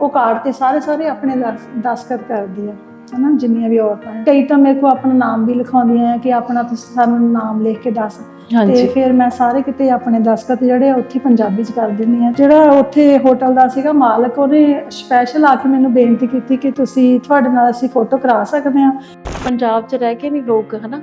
ਉਹ ਕਾਰਡ ਤੇ ਸਾਰੇ ਸਾਰੇ ਆਪਣੇ ਦਸ- ਦਸਤਖਤ ਕਰਦੀ ਆ ਹਨਾ ਜਿੰਨੀਆਂ ਵੀ ਔਰਤਾਂ ਹੈ ਕਈ ਤਾਂ ਮੇਰੇ ਕੋ ਆਪਣਾ ਨਾਮ ਵੀ ਲਿਖਾਉਂਦੀਆਂ ਆ ਕਿ ਆਪਣਾ ਤੁਸੀਂ ਸਾਨੂੰ ਨਾਮ ਲਿਖ ਕੇ ਦੱਸ। ਤੇ ਫਿਰ ਮੈਂ ਸਾਰੇ ਕਿਤੇ ਆਪਣੇ ਦਸਤਖਤ ਜਿਹੜੇ ਆ ਉੱਥੇ ਪੰਜਾਬੀ ਚ ਕਰ ਦਿੰਦੀ ਆ। ਜਿਹੜਾ ਉੱਥੇ ਹੋਟਲ ਦਾ ਸੀਗਾ ਮਾਲਕ ਉਹਨੇ ਸਪੈਸ਼ਲ ਆ ਕੇ ਮੈਨੂੰ ਬੇਨਤੀ ਕੀਤੀ ਕਿ ਤੁਸੀਂ ਤੁਹਾਡੇ ਨਾਲ ਅਸੀਂ ਫੋਟੋ ਕਰਾ ਸਕਦੇ ਹਾਂ। ਪੰਜਾਬ 'ਚ ਰਹਿ ਕੇ ਨਹੀਂ ਲੋਕ ਹਨਾ?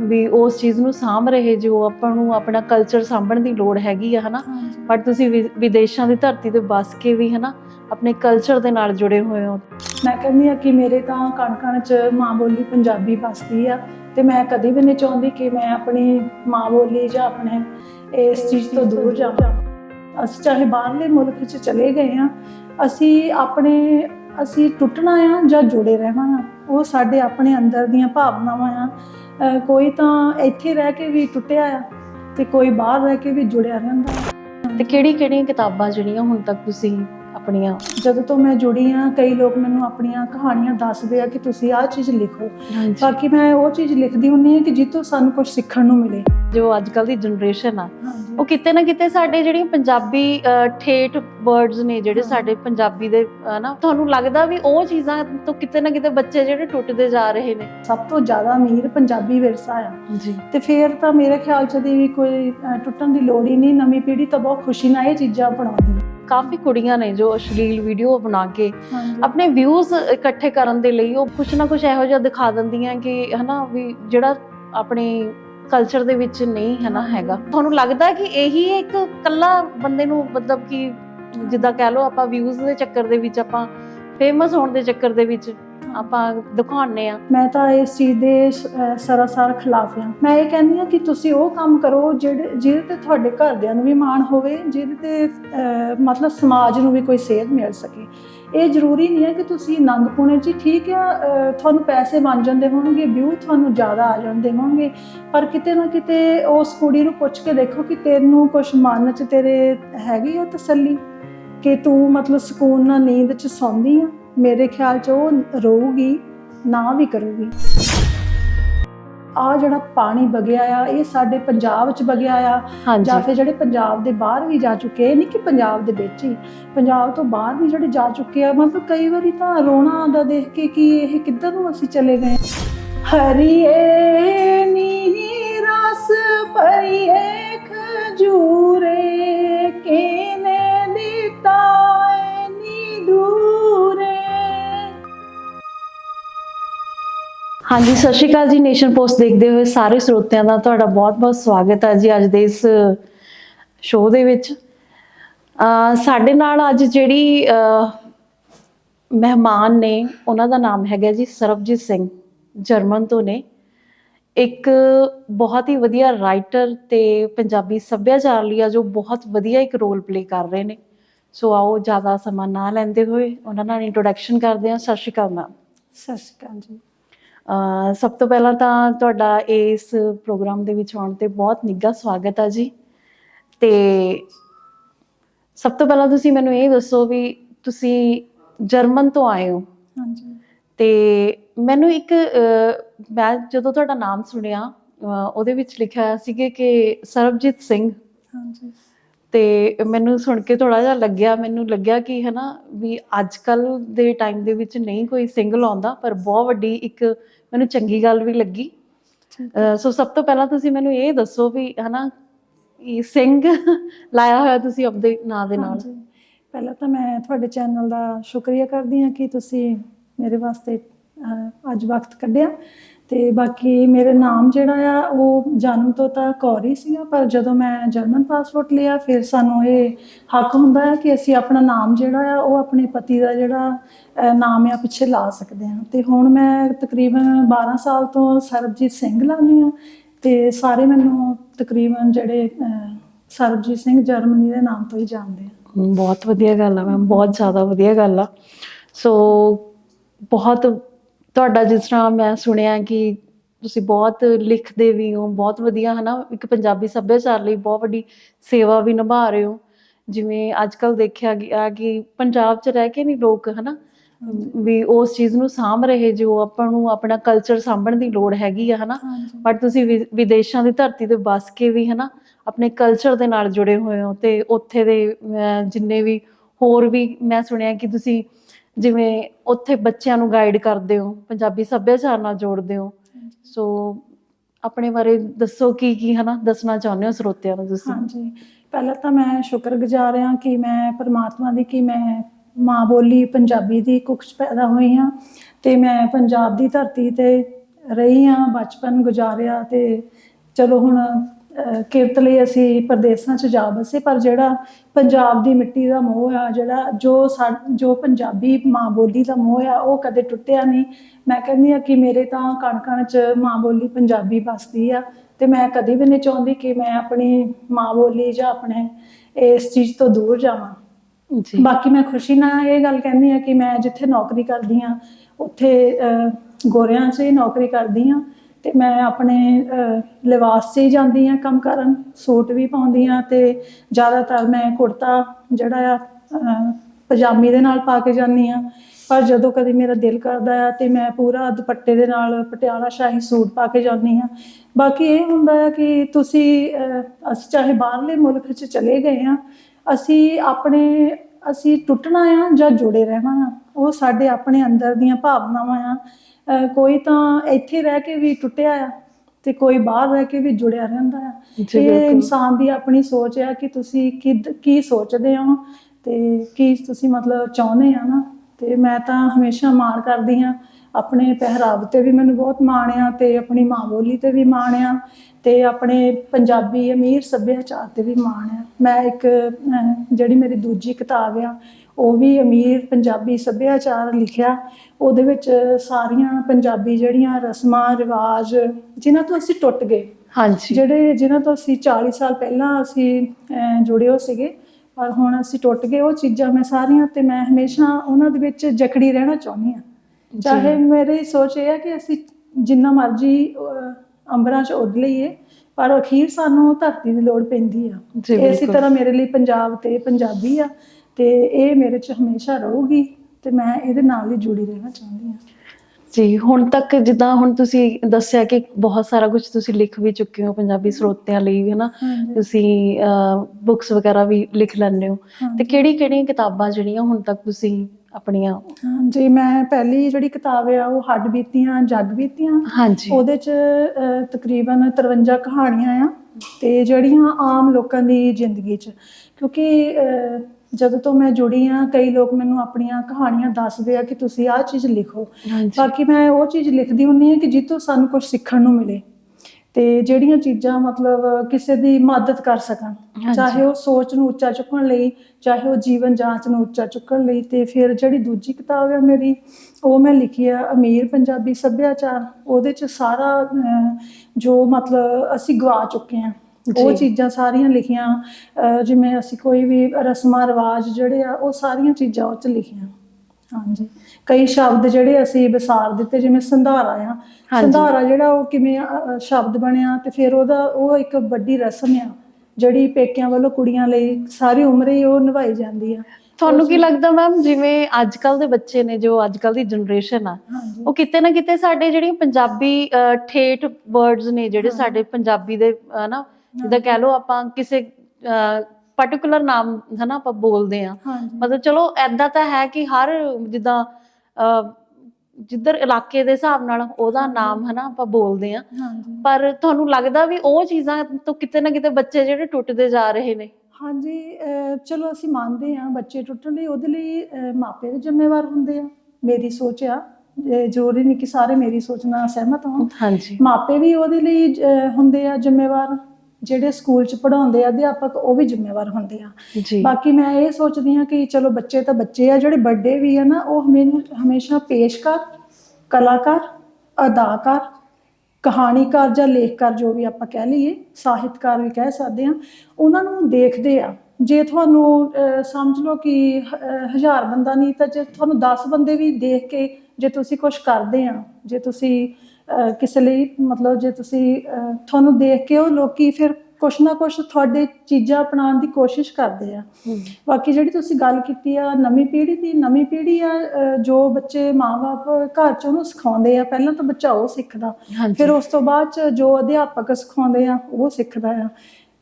ਵੀ ਉਸ ਚੀਜ਼ ਨੂੰ ਸਾਂਭ ਰਹੇ ਜੋ ਆਪਾਂ ਨੂੰ ਆਪਣਾ ਕਲਚਰ ਸਾਂਭਣ ਦੀ ਲੋੜ ਹੈਗੀ ਆ ਹਨਾ? ਬਟ ਤੁਸੀਂ ਵਿ- ਵਿਦੇਸ਼ਾਂ ਦੀ ਧਰਤੀ ਤੇ ਵੱਸ ਕੇ ਵੀ ਹਨਾ ਆਪਣੇ ਕਲਚਰ ਦੇ ਨਾਲ ਜੁੜੇ ਹੋਏ ਹੋ। ਮੈਂ ਕਹਿੰਦੀ ਆ ਕਿ ਮੇਰੇ ਤਾਂ ਕਣ ਕਣ ਚ ਮਾਂ ਬੋਲੀ ਪੰਜਾਬੀ ਵਸਦੀ ਆ ਤੇ ਮੈਂ ਕਦੀ ਵੀ ਨਹੀਂ ਚਾਹੁੰਦੀ ਕਿ ਮੈਂ ਆਪਣੀ ਮਾਂ ਬੋਲੀ ਜਾਂ ਆਪਣੇ ਇਸ ਚੀਜ਼ ਤੋਂ ਦੂਰ ਜਾਵਾਂ। ਅਸੀਂ ਚਾਹੇ ਬਾਹਰਲੇ ਮੁਲਕ 'ਚ ਚਲੇ ਗਏ ਆ ਅਸੀਂ ਆਪਣੇ ਅਸੀਂ ਟੁੱਟਣਾ ਆ ਜਾਂ ਜੁੜੇ ਰਹਿਣਾ ਆ ਉਹ ਸਾਡੇ ਆਪਣੇ ਅੰਦਰ ਦੀਆਂ ਭਾਵਨਾਵਾਂ ਆ ਕੋਈ ਤਾਂ ਇੱਥੇ ਰਹਿ ਕੇ ਵੀ ਟੁੱਟਿਆ ਆ ਤੇ ਕੋਈ ਬਾਹਰ ਰਹਿ ਕੇ ਵੀ ਜੁੜਿਆ ਰਹਿੰਦਾ। ਤੇ ਕਿਹੜੀ ਕਿਹੜੀਆਂ ਕਿਤਾਬਾਂ ਜਿਹੜੀਆਂ ਹੁਣ ਤੱਕ ਤੁਸੀਂ ਆਪਣੀਆਂ। ਜਦੋਂ ਤੋਂ ਮੈਂ ਜੁੜੀ ਆ ਕਈ ਲੋਕ ਮੈਨੂੰ ਆਪਣੀਆਂ ਕਹਾਣੀਆਂ ਦੱਸਦੇ ਆ ਕਿ ਤੁਸੀਂ ਆਹ ਚੀਜ਼ ਲਿਖੋ। ਬਾਕੀ ਮੈਂ ਉਹ ਚੀਜ਼ ਲਿਖਦੀ ਹੁੰਨੀ ਆ ਕਿ ਜਿੱਤੋਂ ਸਾਨੂੰ ਕੁਝ ਸਿੱਖਣ ਨੂੰ ਮਿਲੇ। ਜੋ ਅੱਜ ਕੱਲ ਦੀ ਜਨਰੇਸ਼ਨ ਆ ਉਹ ਕਿਤੇ ਨਾ ਕਿਤੇ ਸਾਡੇ ਜਿਹੜੀਆਂ ਪੰਜਾਬੀ ਠੇਠ ਵਰਡਸ ਨੇ ਜਿਹੜੇ। ਸਾਡੇ ਪੰਜਾਬੀ ਦੇ ਨਾ ਤੁਹਾਨੂੰ ਲੱਗਦਾ ਵੀ ਉਹ ਚੀਜ਼ਾਂ ਤੋਂ ਕਿਤੇ ਨਾ ਕਿਤੇ ਬੱਚੇ ਜਿਹੜੇ ਟੁੱਟਦੇ ਜਾ ਰਹੇ ਨੇ? ਸਭ ਤੋਂ ਜ਼ਿਆਦਾ ਅਮੀਰ ਪੰਜਾਬੀ ਵਿਰਸਾ ਆ। ਜੀ। ਤੇ ਫੇਰ ਤਾਂ ਮੇਰੇ ਖਿਆਲ ਚ ਦੀ ਵੀ ਕੋਈ ਟੁੱਟਣ ਦੀ ਲੋੜ ਹੀ ਨਹੀਂ। ਨਵੀਂ ਪੀੜ੍ਹੀ ਤਾਂ ਬਹੁਤ ਖੁਸ਼ੀ ਨਾਲ ਇਹ ਚੀਜ਼ਾਂ ਅਪਣਾਉਂਦੀ ਹੈ ਕਾਫੀ ਕੁੜੀਆਂ ਨੇ ਜੋ ਅਸ਼ਲੀਲ ਵੀਡੀਓ ਬਣਾ ਕੇ ਆਪਣੇ ਵਿਊਜ਼ ਇਕੱਠੇ ਕਰਨ ਦੇ ਲਈ ਉਹ ਕੁਛ ਨਾ ਕੁਛ ਇਹੋ ਜਿਹਾ ਦਿਖਾ ਦਿੰਦੀਆਂ ਕਿ ਹਨਾ ਵੀ ਜਿਹੜਾ ਆਪਣੇ ਕਲਚਰ ਦੇ ਵਿੱਚ ਨਹੀਂ ਹਨਾ ਹੈਗਾ। ਤੁਹਾਨੂੰ ਲੱਗਦਾ ਕਿ ਇਹੀ ਇੱਕ ਕੱਲਾ ਬੰਦੇ ਨੂੰ ਮਤਲਬ ਕਿ ਜਿੱਦਾਂ ਕਹਿ ਲਓ ਆਪਾਂ ਵਿਊਜ਼ ਦੇ ਚੱਕਰ ਦੇ ਵਿੱਚ ਆਪਾਂ ਫੇਮਸ ਹੋਣ ਦੇ ਚੱਕਰ ਦੇ ਵਿੱਚ ਆਪਾਂ ਦਿਖਾਉਂਦੇ ਆ ਮੈਂ ਤਾਂ ਇਸ ਚੀਜ਼ ਦੇ ਸਰਾਸਰ ਖਿਲਾਫ ਹਾਂ। ਮੈਂ ਇਹ ਕਹਿੰਦੀ ਹਾਂ ਕਿ ਤੁਸੀਂ ਉਹ ਕੰਮ ਕਰੋ ਜਿਹੜੇ, ਜਿਹਦੇ ਤੇ ਤੁਹਾਡੇ ਘਰਦਿਆਂ ਨੂੰ ਵੀ ਮਾਣ ਹੋਵੇ, ਜਿਹਦੇ ਤੇ ਮਤਲਬ ਸਮਾਜ ਨੂੰ ਵੀ ਕੋਈ ਸੇਧ ਮਿਲ ਸਕੇ। ਇਹ ਜ਼ਰੂਰੀ ਨਹੀਂ ਹੈ ਕਿ ਤੁਸੀਂ ਨੰਗ ਪੁਣੇ ਜੀ ਠੀਕ ਆ ਤੁਹਾਨੂੰ ਪੈਸੇ ਬਣ ਜਾਂਦੇ ਹੋਣਗੇ, ਵਿਊ ਤੁਹਾਨੂੰ ਜ਼ਿਆਦਾ ਆ ਜਾਂਦੇ ਹੋਣਗੇ, ਪਰ ਕਿਤੇ ਨਾ ਕਿਤੇ ਉਸ ਕੁੜੀ ਨੂੰ ਪੁੱਛ ਕੇ ਦੇਖੋ ਕਿ ਤੈਨੂੰ ਕੁਝ ਮਨ 'ਚ ਤੇਰੇ ਹੈਗੀ ਆ ਤਸੱਲੀ? ਕਿ ਤੂੰ ਮਤਲਬ ਸਕੂਨ ਨਾਲ ਨੀਂਦ 'ਚ ਸੌਂਦੀ ਆ? ਮੇਰੇ ਖਿਆਲ 'ਚ ਉਹ ਰੋਊਗੀ ਨਾ ਵੀ ਕਰੂਗੀ। ਆ ਜਿਹੜਾ ਪਾਣੀ ਵਗਿਆ ਆ ਇਹ ਸਾਡੇ ਪੰਜਾਬ 'ਚ ਵਗਿਆ ਆ। ਹਾਂਜੀ। ਜਾਂ ਫਿਰ ਜਿਹੜੇ ਪੰਜਾਬ ਦੇ ਬਾਹਰ ਵੀ ਜਾ ਚੁੱਕੇ ਇਹ ਨਹੀਂ ਕਿ ਪੰਜਾਬ ਦੇ ਵਿੱਚ ਹੀ। ਪੰਜਾਬ ਤੋਂ ਬਾਹਰ ਵੀ ਜਿਹੜੇ ਜਾ ਚੁੱਕੇ ਆ ਮਤਲਬ ਕਈ ਵਾਰੀ ਤਾਂ ਰੋਣਾ ਆਉਂਦਾ ਦੇਖ ਕੇ ਕਿ ਇਹ ਕਿੱਧਰ ਨੂੰ ਅਸੀਂ ਚਲੇ ਗਏ। ਹਰੀਏ ਨੀ ਰਸ ਭਰੀਏ ਖਜੂਰੇ ਕਿਨੇ ਦਿੱਤਾ ਹਾਂਜੀ, ਸਤਿ ਸ਼੍ਰੀ ਅਕਾਲ ਜੀ। ਨੇਸ਼ਨ ਪੋਸਟ ਦੇਖਦੇ ਹੋਏ ਸਾਰੇ ਸਰੋਤਿਆਂ ਦਾ ਤੁਹਾਡਾ ਬਹੁਤ-ਬਹੁਤ ਸਵਾਗਤ ਹੈ ਜੀ ਅੱਜ ਦੇ ਇਸ ਸ਼ੋਅ ਦੇ ਵਿੱਚ। ਸਾਡੇ ਨਾਲ ਅੱਜ ਜਿਹੜੀ ਮਹਿਮਾਨ ਨੇ, ਉਹਨਾਂ ਦਾ ਨਾਮ ਹੈਗਾ ਜੀ ਸਰਬਜੀਤ ਸਿੰਘ, ਜਰਮਨ ਤੋਂ ਨੇ। ਇੱਕ ਬਹੁਤ ਹੀ ਵਧੀਆ ਰਾਈਟਰ ਤੇ ਪੰਜਾਬੀ ਸੱਭਿਆਚਾਰ ਲਈ ਆ, ਜੋ ਬਹੁਤ ਵਧੀਆ ਇੱਕ ਰੋਲ ਪਲੇ ਕਰ ਰਹੇ ਨੇ। ਸੋ ਆਓ, ਜ਼ਿਆਦਾ ਸਮਾਂ ਨਾ ਲੈਂਦੇ ਹੋਏ ਉਹਨਾਂ ਨਾਲ ਇੰਟਰੋਡਕਸ਼ਨ ਕਰਦੇ ਹਾਂ। ਸਤਿ ਸ਼੍ਰੀ ਅਕਾਲ ਮੈਮ। ਸਤਿ ਸ਼੍ਰੀ ਅਕਾਲ ਜੀ। ਸਭ ਤੋਂ ਪਹਿਲਾਂ ਤਾਂ ਤੁਹਾਡਾ ਇਸ ਪ੍ਰੋਗਰਾਮ ਦੇ ਵਿੱਚ ਆਉਣ ਤੇ ਬਹੁਤ ਨਿੱਘਾ ਸਵਾਗਤ ਹੈ ਜੀ। ਤੇ ਸਭ ਤੋਂ ਪਹਿਲਾਂ ਤੁਸੀਂ ਮੈਨੂੰ ਇਹ ਦੱਸੋ ਵੀ ਤੁਸੀਂ ਜਰਮਨ ਤੋਂ ਆਏ ਹੋ। ਹਾਂਜੀ। ਤੇ ਮੈਨੂੰ ਇੱਕ ਮੈਂ ਜਦੋਂ ਤੁਹਾਡਾ ਨਾਮ ਸੁਣਿਆ ਉਹਦੇ ਵਿੱਚ ਲਿਖਿਆ ਸੀਗੇ ਕਿ ਸਰਬਜੀਤ ਸਿੰਘ। ਹਾਂਜੀ। ਤੇ ਮੈਨੂੰ ਸੁਣ ਕੇ ਥੋੜਾ ਜਿਹਾ ਲੱਗਿਆ ਮੈਨੂੰ ਲੱਗਿਆ ਕਿ ਹਨਾ ਵੀ ਅੱਜ ਕੱਲ ਦੇ ਟਾਈਮ ਦੇ ਵਿੱਚ ਨਹੀਂ ਕੋਈ ਸਿੰਗਲ ਆਉਂਦਾ ਪਰ ਬਹੁਤ ਵੱਡੀ ਇੱਕ ਮੈਨੂੰ ਚੰਗੀ ਗੱਲ ਵੀ ਲੱਗੀ। ਸੋ ਸਭ ਤੋਂ ਪਹਿਲਾਂ ਤੁਸੀਂ ਮੈਨੂੰ ਇਹ ਦੱਸੋ ਵੀ ਹਨਾ ਇਹ ਸਿੰਘ ਲਾਇਆ ਹੋਇਆ ਤੁਸੀਂ ਆਪਣੇ ਨਾਂ ਦੇ ਨਾਲ। ਪਹਿਲਾਂ ਤਾਂ ਮੈਂ ਤੁਹਾਡੇ ਚੈਨਲ ਦਾ ਸ਼ੁਕਰੀਆ ਕਰਦੀ ਹਾਂ ਕਿ ਤੁਸੀਂ ਮੇਰੇ ਵਾਸਤੇ ਅੱਜ ਵਕਤ ਕੱਢਿਆ। ਤੇ ਬਾਕੀ ਮੇਰਾ ਨਾਮ ਜਿਹੜਾ ਆ, ਉਹ ਜਨਮ ਤੋਂ ਤਾਂ ਕੌਰ ਹੀ ਸੀਗਾ, ਪਰ ਜਦੋਂ ਮੈਂ ਜਰਮਨ ਪਾਸਪੋਰਟ ਲਿਆ, ਫਿਰ ਸਾਨੂੰ ਇਹ ਹੱਕ ਹੁੰਦਾ ਹੈ ਕਿ ਅਸੀਂ ਆਪਣਾ ਨਾਮ ਜਿਹੜਾ ਆ, ਉਹ ਆਪਣੇ ਪਤੀ ਦਾ ਜਿਹੜਾ ਨਾਮ ਆ, ਪਿੱਛੇ ਲਾ ਸਕਦੇ ਹਾਂ। ਤੇ ਹੁਣ ਮੈਂ ਤਕਰੀਬਨ 12 ਸਾਲ ਤੋਂ ਸਰਬਜੀਤ ਸਿੰਘ ਲਾਉਂਦੀ ਹਾਂ, ਤੇ ਸਾਰੇ ਮੈਨੂੰ ਤਕਰੀਬਨ ਜਿਹੜੇ ਸਰਬਜੀਤ ਸਿੰਘ ਜਰਮਨੀ ਦੇ ਨਾਮ ਤੋਂ ਹੀ ਜਾਣਦੇ ਆ। ਬਹੁਤ ਵਧੀਆ ਗੱਲ ਆ, ਮੈਮ, ਬਹੁਤ ਜ਼ਿਆਦਾ ਵਧੀਆ ਗੱਲ ਆ। ਸੋ ਬਹੁਤ ਤੁਹਾਡਾ ਜਿਸ ਤਰ੍ਹਾਂ ਮੈਂ ਸੁਣਿਆ ਕਿ ਤੁਸੀਂ ਬਹੁਤ ਲਿਖਦੇ ਵੀ ਹੋ ਬਹੁਤ ਵਧੀਆ ਹਨਾ ਇੱਕ ਪੰਜਾਬੀ ਸੱਭਿਆਚਾਰ ਲਈ ਬਹੁਤ ਵੱਡੀ ਸੇਵਾ ਵੀ ਨਿਭਾ ਰਹੇ ਹੋ। ਜਿਵੇਂ ਅੱਜ ਕੱਲ ਦੇਖਿਆ ਗਿਆ ਕਿ ਪੰਜਾਬ 'ਚ ਰਹਿ ਕੇ ਨਹੀਂ ਲੋਕ ਹਨਾ ਵੀ ਉਸ ਚੀਜ਼ ਨੂੰ ਸਾਂਭ ਰਹੇ ਜੋ ਆਪਾਂ ਨੂੰ ਆਪਣਾ ਕਲਚਰ ਸਾਂਭਣ ਦੀ ਲੋੜ ਹੈਗੀ ਆ ਹਨਾ। ਬਟ ਤੁਸੀਂ ਵਿਦੇਸ਼ਾਂ ਦੀ ਧਰਤੀ ਤੇ ਵੱਸ ਕੇ ਵੀ ਹਨਾ ਆਪਣੇ ਕਲਚਰ ਦੇ ਨਾਲ ਜੁੜੇ ਹੋਏ ਹੋ ਤੇ ਉੱਥੇ ਦੇ ਜਿੰਨੇ ਵੀ ਹੋਰ ਵੀ ਮੈਂ ਸੁਣਿਆ ਕਿ ਤੁਸੀਂ ਜਿਵੇਂ ਉੱਥੇ ਬੱਚਿਆਂ ਨੂੰ ਗਾਈਡ ਕਰਦੇ ਹੋ ਪੰਜਾਬੀ ਸੱਭਿਆਚਾਰ ਨਾਲ ਜੋੜਦੇ ਹੋ। ਸੋ ਆਪਣੇ ਬਾਰੇ ਦੱਸੋ ਕੀ ਕੀ ਹਨਾ ਦੱਸਣਾ ਚਾਹੁੰਦੇ ਹੋ ਸਰੋਤਿਆਂ ਨੂੰ ਤੁਸੀਂ? ਹਾਂਜੀ। ਪਹਿਲਾਂ ਤਾਂ ਮੈਂ ਸ਼ੁਕਰਗੁਜ਼ਾਰ ਹਾਂ ਕਿ ਮੈਂ ਪਰਮਾਤਮਾ ਦੀ ਕਿ ਮੈਂ ਮਾਂ ਬੋਲੀ ਪੰਜਾਬੀ ਦੀ ਕੁਖਸ਼ ਪੈਦਾ ਹੋਈ ਹਾਂ ਤੇ ਮੈਂ ਪੰਜਾਬ ਦੀ ਧਰਤੀ ਤੇ ਰਹੀ ਹਾਂ ਬਚਪਨ ਗੁਜ਼ਾਰਿਆ ਤੇ ਚਲੋ ਹੁਣ ਕਿਰਤ ਲਈ ਅਸੀਂ ਪ੍ਰਦੇਸਾਂ 'ਚ ਜਾ ਬਸੇ ਪਰ ਜਿਹੜਾ ਪੰਜਾਬ ਦੀ ਮਿੱਟੀ ਦਾ ਮੋਹ ਆ ਜਿਹੜਾ ਜੋ ਜੋ ਪੰਜਾਬੀ ਮਾਂ ਬੋਲੀ ਦਾ ਮੋਹ ਆ ਉਹ ਕਦੇ ਟੁੱਟਿਆ ਨਹੀਂ। ਮੈਂ ਕਹਿੰਦੀ ਆ ਕਿ ਮੇਰੇ ਤਾਂ ਕਣ ਕਣ 'ਚ ਮਾਂ ਬੋਲੀ ਪੰਜਾਬੀ ਵਸਦੀ ਆ ਤੇ ਮੈਂ ਕਦੀ ਵੀ ਨਹੀਂ ਚਾਹੁੰਦੀ ਕਿ ਮੈਂ ਆਪਣੀ ਮਾਂ ਬੋਲੀ ਜਾਂ ਆਪਣੇ ਇਸ ਚੀਜ਼ ਤੋਂ ਦੂਰ ਜਾਵਾਂ। ਜੀ। ਬਾਕੀ ਮੈਂ ਖੁਸ਼ੀ ਨਾਲ ਇਹ ਗੱਲ ਕਹਿੰਦੀ ਆ ਕਿ ਮੈਂ ਜਿੱਥੇ ਨੌਕਰੀ ਕਰਦੀ ਆ ਉੱਥੇ ਗੋਰਿਆਂ 'ਚ ਹੀ ਨੌਕਰੀ ਕਰਦੀ ਆ ਤੇ ਮੈਂ ਆਪਣੇ ਅਹ, ਲਿਬਾਸ 'ਚ ਹੀ ਜਾਂਦੀ ਆ ਕੰਮ ਕਰਨ ਸੂਟ ਵੀ ਪਾਉਂਦੀ ਆ ਤੇ ਜ਼ਿਆਦਾਤਰ ਮੈਂ ਕੁੜਤਾ ਜਿਹੜਾ ਆ ਅਹ, ਪਜਾਮੀ ਦੇ ਨਾਲ ਪਾ ਕੇ ਜਾਂਦੀ ਆ ਪਰ ਜਦੋਂ ਕਦੇ ਮੇਰਾ ਦਿਲ ਕਰਦਾ ਆ ਤੇ ਮੈਂ ਪੂਰਾ ਦੁਪੱਟੇ ਦੇ ਨਾਲ ਪਟਿਆਲਾ ਸ਼ਾਹੀ ਸੂਟ ਪਾ ਕੇ ਜਾਂਦੀ ਆ ਬਾਕੀ ਇਹ ਹੁੰਦਾ ਆ ਕਿ ਤੁਸੀਂ ਅਸੀਂ ਚਾਹੇ ਬਾਹਰਲੇ ਮੁਲਕ 'ਚ ਚਲੇ ਗਏ ਆ ਅਸੀਂ ਆਪਣੇ ਅਸੀਂ ਟੁੱਟਣਾ ਆ ਜਾਂ ਜੁੜੇ ਰਹਿਣਾ ਆ ਉਹ ਸਾਡੇ ਆਪਣੇ ਅੰਦਰ ਦੀਆਂ ਭਾਵਨਾਵਾਂ ਆ। ਕੋਈ ਤਾਂ ਇੱਥੇ ਰਹਿ ਕੇ ਵੀ ਟੁੱਟਿਆ ਆ ਤੇ ਕੋਈ ਬਾਹਰ ਰਹਿ ਕੇ ਵੀ ਜੁੜਿਆ ਰਹਿੰਦਾ ਆ। ਇਹ। ਇਨਸਾਨ ਦੀ ਆਪਣੀ ਸੋਚ ਆ ਕਿ ਤੁਸੀਂ ਕਿਦ ਕੀ ਸੋਚਦੇ ਹੋ ਤੇ ਕੀ ਤੁਸੀਂ ਮਤਲਬ ਚਾਹੁੰਦੇ ਆ ਨਾ। ਤੇ ਮੈਂ ਤਾਂ ਹਮੇਸ਼ਾ ਮਾਣ ਕਰਦੀ ਆ ਆਪਣੇ ਪਹਿਰਾਵੇ ਤੇ ਵੀ ਮੈਨੂੰ ਬਹੁਤ ਮਾਣ ਆ ਤੇ ਆਪਣੀ ਮਾਂ ਬੋਲੀ ਤੇ ਵੀ ਮਾਣ ਆ ਤੇ ਆਪਣੇ ਪੰਜਾਬੀ ਅਮੀਰ ਸੱਭਿਆਚਾਰ ਤੇ ਵੀ ਮਾਣ ਆ। ਮੈਂ ਇੱਕ ਜਿਹੜੀ ਮੇਰੀ ਦੂਜੀ ਕਿਤਾਬ ਆ ਉਹ ਵੀ ਅਮੀਰ ਪੰਜਾਬੀ ਸੱਭਿਆਚਾਰ ਲਿਖਿਆ। ਉਹਦੇ ਵਿੱਚ ਸਾਰੀਆਂ ਪੰਜਾਬੀ ਜਿਹੜੀਆਂ ਰਸਮਾਂ ਰਿਵਾਜ ਜਿਨ੍ਹਾਂ ਤੋਂ ਅਸੀਂ ਟੁੱਟ ਗਏ। ਹਾਂਜੀ। ਜਿਹੜੇ ਜਿਨ੍ਹਾਂ ਤੋਂ ਅਸੀਂ 40 ਸਾਲ ਪਹਿਲਾਂ ਅਸੀਂ ਜੁੜੇ ਹੋ ਸੀਗੇ ਪਰ ਹੁਣ ਅਸੀਂ ਟੁੱਟ ਗਏ। ਉਹ ਚੀਜ਼ਾਂ ਮੈਂ ਸਾਰੀਆਂ ਤੇ ਮੈਂ ਹਮੇਸ਼ਾ ਉਹਨਾਂ ਦੇ ਵਿੱਚ ਜਕੜੀ ਰਹਿਣਾ ਚਾਹੁੰਦੀ ਹਾਂ। ਚਾਹੇ ਮੇਰੀ ਸੋਚ ਇਹ ਹੈ ਕਿ ਅਸੀਂ ਜਿੰਨਾ ਮਰਜ਼ੀ ਅੰਬਰਾਂ 'ਚ ਉੱਡ ਲਈਏ ਪਰ ਅਖੀਰ ਸਾਨੂੰ ਧਰਤੀ ਦੀ ਲੋੜ ਪੈਂਦੀ ਆ। ਇਸੇ। ਤਰ੍ਹਾਂ ਮੇਰੇ ਲਈ ਪੰਜਾਬ ਤੇ ਪੰਜਾਬੀ ਆ। ਤੇ ਇਹ ਮੇਰੇ 'ਚ ਹਮੇਸ਼ਾ ਰਹੂਗੀ ਤੇ ਮੈਂ ਇਹਦੇ ਨਾਲ ਹੀ ਜੁੜੀ ਰਹਿਣਾ ਚਾਹੁੰਦੀ ਹਾਂ। ਜੀ ਹੁਣ ਤੱਕ ਜਿੱਦਾਂ ਹੁਣ ਤੁਸੀਂ ਦੱਸਿਆ ਕਿ ਬਹੁਤ ਸਾਰਾ ਕੁਝ ਤੁਸੀਂ ਲਿਖ ਵੀ ਚੁੱਕੇ ਹੋ ਪੰਜਾਬੀ ਸਰੋਤਿਆਂ ਲਈ ਹਨਾ। ਤੁਸੀਂ ਬੁੱਕਸ ਵਗੈਰਾ ਵੀ ਲਿਖ ਲੈਂਦੇ ਹੋ। ਤੇ ਕਿਹੜੀ ਕਿਹੜੀਆਂ ਕਿਤਾਬਾਂ ਜਿਹੜੀਆਂ ਹੁਣ ਤੱਕ ਤੁਸੀਂ ਆਪਣੀਆਂ? ਹਾਂਜੀ ਮੈਂ ਪਹਿਲੀ ਜਿਹੜੀ ਕਿਤਾਬ ਆ ਉਹ ਹੱਡ ਬੀਤੀਆਂ ਜੱਗ ਬੀਤੀਆਂ। ਹਾਂਜੀ। ਉਹਦੇ ਚ ਤਕਰੀਬਨ 53 ਕਹਾਣੀਆਂ ਆ ਤੇ ਜਿਹੜੀਆਂ ਆਮ ਲੋਕਾਂ ਦੀ ਜ਼ਿੰਦਗੀ ਚ। ਕਿਉਂਕਿ ਜਦੋਂ ਤੋਂ ਮੈਂ ਜੁੜੀ ਆ ਕਈ ਲੋਕ ਮੈਨੂੰ ਆਪਣੀਆਂ ਕਹਾਣੀਆਂ ਦੱਸਦੇ ਆ ਕਿ ਤੁਸੀਂ ਆਹ ਚੀਜ਼ ਲਿਖੋ। ਬਾਕੀ ਮੈਂ ਉਹ ਚੀਜ਼ ਲਿਖਦੀ ਹੁੰਨੀ ਆ ਕਿ ਜਿੱਤੋਂ ਸਾਨੂੰ ਕੁਝ ਸਿੱਖਣ ਨੂੰ ਮਿਲੇ ਤੇ ਜਿਹੜੀਆਂ ਚੀਜ਼ਾਂ ਮਤਲਬ ਕਿਸੇ ਦੀ ਮਦਦ ਕਰ ਸਕਣ। ਚਾਹੇ ਉਹ ਸੋਚ ਨੂੰ ਉੱਚਾ ਚੁੱਕਣ ਲਈ ਚਾਹੇ ਉਹ ਜੀਵਨ ਜਾਂਚ ਨੂੰ ਉੱਚਾ ਚੁੱਕਣ ਲਈ ਤੇ ਫਿਰ ਜਿਹੜੀ ਦੂਜੀ ਕਿਤਾਬ ਹੈ ਮੇਰੀ ਉਹ ਮੈਂ ਲਿਖੀ ਆ ਅਮੀਰ ਪੰਜਾਬੀ ਸੱਭਿਆਚਾਰ। ਉਹਦੇ ਚ ਸਾਰਾ ਜੋ ਮਤਲਬ ਅਸੀਂ ਗਵਾ ਚੁੱਕੇ ਆ ਉਹ। ਚੀਜ਼ਾਂ ਸਾਰੀਆਂ ਲਿਖੀਆਂ ਜਿਵੇਂ ਅਸੀਂ ਕੋਈ ਵੀ ਰਸਮਾਂ ਰਿਵਾਜ ਜਿਹੜੇ ਆ ਉਹ ਸਾਰੀਆਂ ਚੀਜ਼ਾਂ ਉਹ ਚ ਲਿਖੀਆਂ ਹਾਂਜੀ ਕਈ ਸ਼ਬਦ ਜਿਹੜੇ ਅਸੀਂ ਵਿਸਾਰ ਦਿੱਤੇ ਜਿਵੇਂ ਸੰਧਾਰਾ ਆ। ਸੰਧਾਰਾ ਜਿਹੜਾ ਉਹ ਕਿਵੇਂ ਸ਼ਬਦ ਬਣਿਆ ਤੇ ਫਿਰ ਉਹਦਾ ਉਹ ਇੱਕ ਵੱਡੀ ਰਸਮ ਆ ਜਿਹੜੀ ਪੇਕਿਆਂ ਵੱਲੋਂ ਕੁੜੀਆਂ ਲਈ ਸਾਰੀ ਉਮਰ ਹੀ ਉਹ ਨਿਭਾਈ ਜਾਂਦੀ ਆ ਤੁਹਾਨੂੰ ਕੀ ਲੱਗਦਾ ਮੈਮ ਜਿਵੇਂ ਅੱਜ ਕੱਲ ਦੇ ਬੱਚੇ ਨੇ ਜੋ ਅੱਜ ਕੱਲ ਦੀ ਜਨਰੇਸ਼ਨ ਆ ਉਹ ਕਿਤੇ ਨਾ ਕਿਤੇ ਸਾਡੇ ਜਿਹੜੀਆਂ ਪੰਜਾਬੀ ਠੇਠ ਵਰਡਸ ਨੇ ਜਿਹੜੇ। ਸਾਡੇ ਪੰਜਾਬੀ ਦੇ ਨਾ ਜਿੱਦਾਂ ਕਹਿ ਲਓ ਆਪਾਂ ਕਿਸੇ ਪਾਰਟਿਕੂਲਰ ਨਾਮ ਹਨਾ ਆਪਾਂ ਬੋਲਦੇ ਆ ਮਤਲਬ ਚਲੋ ਐਦਾਂ ਤਾਂ ਹੈ ਕਿ ਹਰ ਜਿੱਦਾਂ ਜਿੱਧਰ ਇਲਾਕੇ ਦੇ ਹਿਸਾਬ ਨਾਲ ਉਹਦਾ ਨਾਮ ਹਨਾ ਆਪਾਂ ਬੋਲਦੇ ਆ ਪਰ ਤੁਹਾਨੂੰ ਲੱਗਦਾ ਵੀ ਉਹ ਚੀਜ਼ਾਂ ਤੋਂ ਕਿਤੇ ਨਾ ਕਿਤੇ ਬੱਚੇ ਜਿਹੜੇ ਟੁੱਟਦੇ ਜਾ ਰਹੇ ਨੇ? ਹਾਂਜੀ ਚਲੋ ਅਸੀਂ ਮੰਨਦੇ ਹਾਂ ਬੱਚੇ ਟੁੱਟਣ ਲਈ ਉਹਦੇ ਲਈ ਮਾਪੇ ਵੀ ਜ਼ਿੰਮੇਵਾਰ ਹੁੰਦੇ ਆ। ਮੇਰੀ ਸੋਚ ਆ ਜ਼ਰੂਰੀ ਨਹੀਂ ਕਿ ਸਾਰੇ ਮੇਰੀ ਸੋਚ ਨਾਲ ਸਹਿਮਤ ਹੋਣ। ਹਾਂਜੀ। ਮਾਪੇ ਵੀ ਉਹਦੇ ਲਈ ਹੁੰਦੇ ਆ ਜ਼ਿੰਮੇਵਾਰ। ਜਿਹੜੇ ਸਕੂਲ 'ਚ ਪੜਾਉਂਦੇ ਆ ਅਧਿਆਪਕ ਉਹ ਵੀ ਜ਼ਿੰਮੇਵਾਰ ਹੁੰਦੇ ਆ। ਜੀ। ਬਾਕੀ ਮੈਂ ਇਹ ਸੋਚਦੀ ਹਾਂ ਕਿ ਚਲੋ ਬੱਚੇ ਤਾਂ ਬੱਚੇ ਆ ਜਿਹੜੇ ਵੱਡੇ ਵੀ ਆ ਨਾ ਉਹ ਹਮੇ- ਹਮੇਸ਼ਾ ਪੇਸ਼ਕਾਰ ਕਲਾਕਾਰ ਅਦਾਕਾਰ ਕਹਾਣੀਕਾਰ ਜਾਂ ਲੇਖਕਾਰ ਜੋ ਵੀ ਆਪਾਂ ਕਹਿ ਲਈਏ ਸਾਹਿਤਕਾਰ ਵੀ ਕਹਿ ਸਕਦੇ ਆ ਉਹਨਾਂ ਨੂੰ ਦੇਖਦੇ ਆ। ਜੇ ਤੁਹਾਨੂੰ ਅਹ, ਸਮਝ ਲਓ ਕਿ ਹ- ਅਹ, ਹਜ਼ਾਰ ਬੰਦਾ ਨਹੀਂ ਤਾਂ ਜੇ ਤੁਹਾਨੂੰ 10 ਬੰਦੇ ਵੀ ਦੇਖ ਕੇ ਜੇ ਤੁਸੀਂ ਕੁਝ ਕਰਦੇ ਆ ਜੇ ਤੁਸੀਂ ਕਿਸੇ ਲਈ ਮਤਲਬ ਜੇ ਤੁਸੀਂ ਤੁਹਾਨੂੰ ਦੇਖ ਕੇ ਉਹ ਲੋਕੀ ਫਿਰ ਕੁਛ ਨਾ ਕੁਛ ਤੁਹਾਡੇ ਚੀਜ਼ਾਂ ਅਪਣਾਉਣ ਦੀ ਕੋਸ਼ਿਸ਼ ਕਰਦੇ ਆ। ਬਾਕੀ ਜਿਹੜੀ ਤੁਸੀਂ ਗੱਲ ਕੀਤੀ ਆ ਨਵੀਂ ਪੀੜ੍ਹੀ ਦੀ ਨਵੀਂ ਪੀੜ੍ਹੀ ਆ ਜੋ ਬੱਚੇ ਮਾਪੇ ਘਰ ਚ ਉਹਨੂੰ ਸਿਖਾਉਂਦੇ ਆ ਪਹਿਲਾਂ ਤਾਂ ਬੱਚਾ ਉਹ ਸਿੱਖਦਾ। ਹਾਂਜੀ। ਫਿਰ ਉਸ ਤੋਂ ਬਾਅਦ ਚ ਜੋ ਅਧਿਆਪਕ ਸਿਖਾਉਂਦੇ ਆ ਉਹ ਸਿੱਖਦਾ ਆ।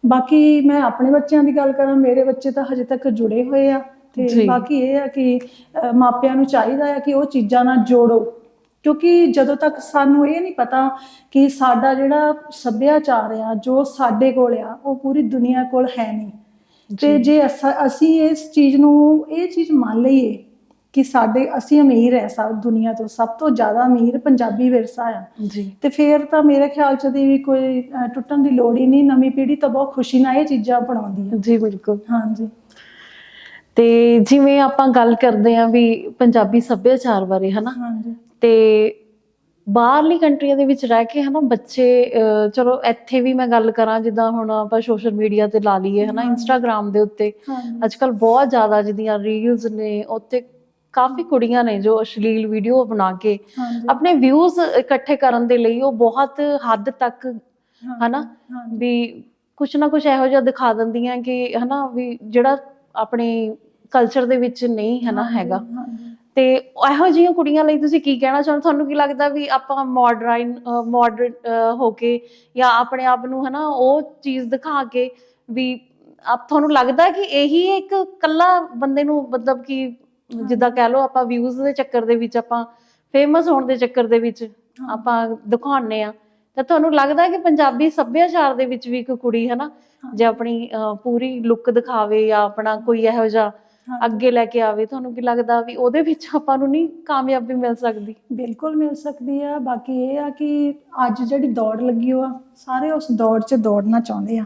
ਬਾਕੀ ਮੈਂ ਆਪਣੇ ਬੱਚਿਆਂ ਦੀ ਗੱਲ ਕਰਾਂ ਮੇਰੇ ਬੱਚੇ ਤਾਂ ਹਜੇ ਤੱਕ ਜੁੜੇ ਹੋਏ ਆ। ਤੇ। ਬਾਕੀ ਇਹ ਆ ਕਿ ਅ, ਮਾਪਿਆਂ ਨੂੰ ਚਾਹੀਦਾ ਹੈ ਕਿ ਉਹ ਚੀਜ਼ਾਂ ਨਾਲ ਜੋੜੋ। ਕਿਉਂਕਿ ਜਦੋਂ ਤੱਕ ਸਾਨੂੰ ਇਹ ਨਹੀਂ ਪਤਾ ਕਿ ਸਾਡਾ ਜਿਹੜਾ ਸੱਭਿਆਚਾਰ ਆ ਜੋ ਸਾਡੇ ਕੋਲ ਆ ਉਹ ਪੂਰੀ ਦੁਨੀਆ ਕੋਲ ਹੈ ਨਹੀਂ। ਤੇ ਜੀ। ਅਸ- ਇਸ ਚੀਜ਼ ਨੂੰ ਇਹ ਚੀਜ਼ ਮੰਨ ਲਈਏ ਕਿ ਸਾਡੇ ਅਸੀਂ ਅਮੀਰ ਹੈ ਸਭ ਦੁਨੀਆ ਤੋਂ ਸਭ ਤੋਂ ਜ਼ਿਆਦਾ ਅਮੀਰ ਪੰਜਾਬੀ ਵਿਰਸਾ ਆ। ਜੀ। ਤੇ ਫੇਰ ਤਾਂ ਮੇਰੇ ਖਿਆਲ ਚ ਦੀ ਵੀ ਕੋਈ ਟੁੱਟਣ ਦੀ ਲੋੜ ਹੀ ਨਹੀਂ ਨਵੀਂ ਪੀੜ੍ਹੀ ਤਾਂ ਬਹੁਤ ਖੁਸ਼ੀ ਨਾਲ ਇਹ ਚੀਜ਼ਾਂ ਅਪਣਾਉਂਦੀ ਹੈ ਜੀ ਬਿਲਕੁਲ। ਹਾਂਜੀ। ਤੇ ਜਿਵੇਂ ਆਪਾਂ ਗੱਲ ਕਰਦੇ ਆਂ ਵੀ ਪੰਜਾਬੀ ਸੱਭਿਆਚਾਰ ਬਾਰੇ ਹਨਾ? ਤੇ ਬਾਹਰਲੀ ਕੰਟਰੀਆਂ ਦੇ ਵਿੱਚ ਰਹਿ ਕੇ ਹਨਾ ਬੱਚੇ ਚਲੋ ਇੱਥੇ ਵੀ ਮੈਂ ਗੱਲ ਕਰਾਂ ਜਿੱਦਾਂ ਹੁਣ ਆਪਾਂ ਸੋਸ਼ਲ ਮੀਡੀਆ ਤੇ ਲਾ ਲਈਏ ਹਨਾ। ਇੰਸਟਾਗ੍ਰam ਦੇ ਉੱਤੇ। ਅੱਜ ਕੱਲ ਬਹੁਤ ਜ਼ਿਆਦਾ ਜਿਹਦੀਆਂ ਰੀਲਸ ਨੇ ਉੱਤੇ ਕਾਫੀ ਕੁੜੀਆਂ ਨੇ ਜੋ ਅਸ਼ਲੀਲ ਵੀਡੀਓ ਬਣਾ ਕੇ ਆਪਣੇ ਵਿਊਜ਼ ਇਕੱਠੇ ਕਰਨ ਦੇ ਲਈ ਉਹ ਬਹੁਤ ਹੱਦ ਤੱਕ ਹਨਾ ਵੀ ਕੁਛ ਨਾ ਕੁਛ ਇਹੋ ਜਿਹਾ ਦਿਖਾ ਦਿੰਦੀਆਂ ਕਿ ਹਨਾ ਵੀ ਜਿਹੜਾ ਆਪਣੇ ਕਲਚਰ ਦੇ ਵਿੱਚ ਨਹੀਂ ਹਨਾ ਹੈਗਾ। ਤੇ ਇਹੋ ਜਿਹੀਆਂ ਕੁੜੀਆਂ ਲਈ ਤੁਸੀਂ ਕੀ ਕਹਿਣਾ ਚਾਹੁੰਦੇ ਤੁਹਾਨੂੰ ਕੀ ਲੱਗਦਾ ਵੀ ਆਪਾਂ ਮਾਡਰਨ ਮਾਡਰਨ ਹੋ ਕੇ ਜਾਂ ਆਪਣੇ ਆਪ ਨੂੰ ਹਨਾ ਉਹ ਚੀਜ਼ ਦਿਖਾ ਕੇ ਵੀ ਆਪ ਤੁਹਾਨੂੰ ਲੱਗਦਾ ਕਿ ਇਹੀ ਇੱਕ ਕੱਲਾ ਬੰਦੇ ਨੂੰ ਮਤਲਬ ਕਿ ਜਿੱਦਾਂ ਕਹਿ ਲਓ ਆਪਾਂ ਵਿਊਜ਼ ਦੇ ਚੱਕਰ ਦੇ ਵਿੱਚ ਆਪਾਂ ਫੇਮਸ ਹੋਣ ਦੇ ਚੱਕਰ ਦੇ ਵਿੱਚ ਆਪਾਂ ਦਿਖਾਉਂਦੇ ਆ ਤਾਂ ਤੁਹਾਨੂੰ ਲੱਗਦਾ ਕਿ ਪੰਜਾਬੀ ਸੱਭਿਆਚਾਰ ਦੇ ਵਿੱਚ ਵੀ ਇੱਕ ਕੁੜੀ ਹਨਾ ਜੇ ਆਪਣੀ ਪੂਰੀ ਲੁੱਕ ਦਿਖਾਵੇ ਜਾਂ ਆਪਣਾ ਕੋਈ ਇਹੋ ਜਿਹਾ। ਅੱਗੇ ਲੈ ਕੇ ਆਵੇ ਤੁਹਾਨੂੰ ਕੀ ਲੱਗਦਾ ਵੀ ਉਹਦੇ ਵਿੱਚ ਆਪਾਂ ਨੂੰ ਨਹੀਂ ਕਾਮਯਾਬੀ ਮਿਲ ਸਕਦੀ? ਬਿਲਕੁਲ ਮਿਲ ਸਕਦੀ ਆ ਬਾਕੀ ਇਹ ਆ ਕਿ ਅੱਜ ਜਿਹੜੀ ਦੌੜ ਲੱਗੀ ਹੋ ਆ ਸਾਰੇ ਉਸ ਦੌੜ 'ਚ ਦੌੜਨਾ ਚਾਹੁੰਦੇ ਆ।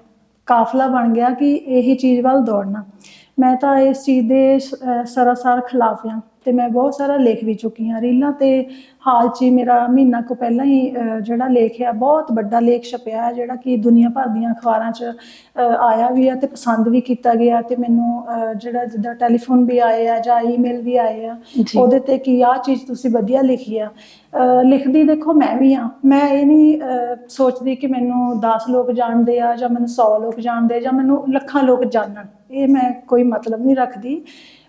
ਕਾਫਲਾ ਬਣ ਗਿਆ ਕਿ ਇਹੀ ਚੀਜ਼ ਵੱਲ ਦੌੜਨਾ। ਮੈਂ ਤਾਂ ਇਸ ਚੀਜ਼ ਦੇ ਸਰਾਸਰ ਖਿਲਾਫ ਆ। ਤੇ ਮੈਂ ਬਹੁਤ ਸਾਰਾ ਲਿਖ ਵੀ ਚੁੱਕੀ ਹਾਂ ਰੀਲਾਂ ਤੇ ਹਾਲ 'ਚ ਹੀ ਮੇਰਾ ਮਹੀਨਾ ਕੁ ਪਹਿਲਾਂ ਹੀ ਜਿਹੜਾ ਲੇਖ ਆ ਬਹੁਤ ਵੱਡਾ ਲੇਖ ਛਪਿਆ ਹੈ ਜਿਹੜਾ ਕਿ ਦੁਨੀਆ ਭਰ ਦੀਆਂ ਅਖਬਾਰਾਂ 'ਚ ਆਇਆ ਵੀ ਆ ਤੇ ਪਸੰਦ ਵੀ ਕੀਤਾ ਗਿਆ ਤੇ ਮੈਨੂੰ ਜਿਹੜਾ ਜਿੱਦਾਂ ਟੈਲੀਫੋਨ ਵੀ ਆਏ ਆ ਜਾਂ ਈਮੇਲ ਵੀ ਆਏ ਆ ਜੀ। ਉਹਦੇ ਤੇ ਕੀ ਆਹ ਚੀਜ਼ ਤੁਸੀਂ ਵਧੀਆ ਲਿਖੀ ਆ ਲਿਖਦੀ ਦੇਖੋ ਮੈਂ ਵੀ ਆ ਮੈਂ ਇਹ ਨਹੀਂ ਅਹ, ਸੋਚਦੀ ਕਿ ਮੈਨੂੰ 10 ਲੋਕ ਜਾਣਦੇ ਆ ਜਾਂ ਮੈਨੂੰ 100 ਲੋਕ ਜਾਣਦੇ ਆ ਜਾਂ ਮੈਨੂੰ ਲੱਖਾਂ ਲੋਕ ਜਾਣਨ ਇਹ ਮੈਂ ਕੋਈ ਮਤਲਬ ਨਹੀਂ ਰੱਖਦੀ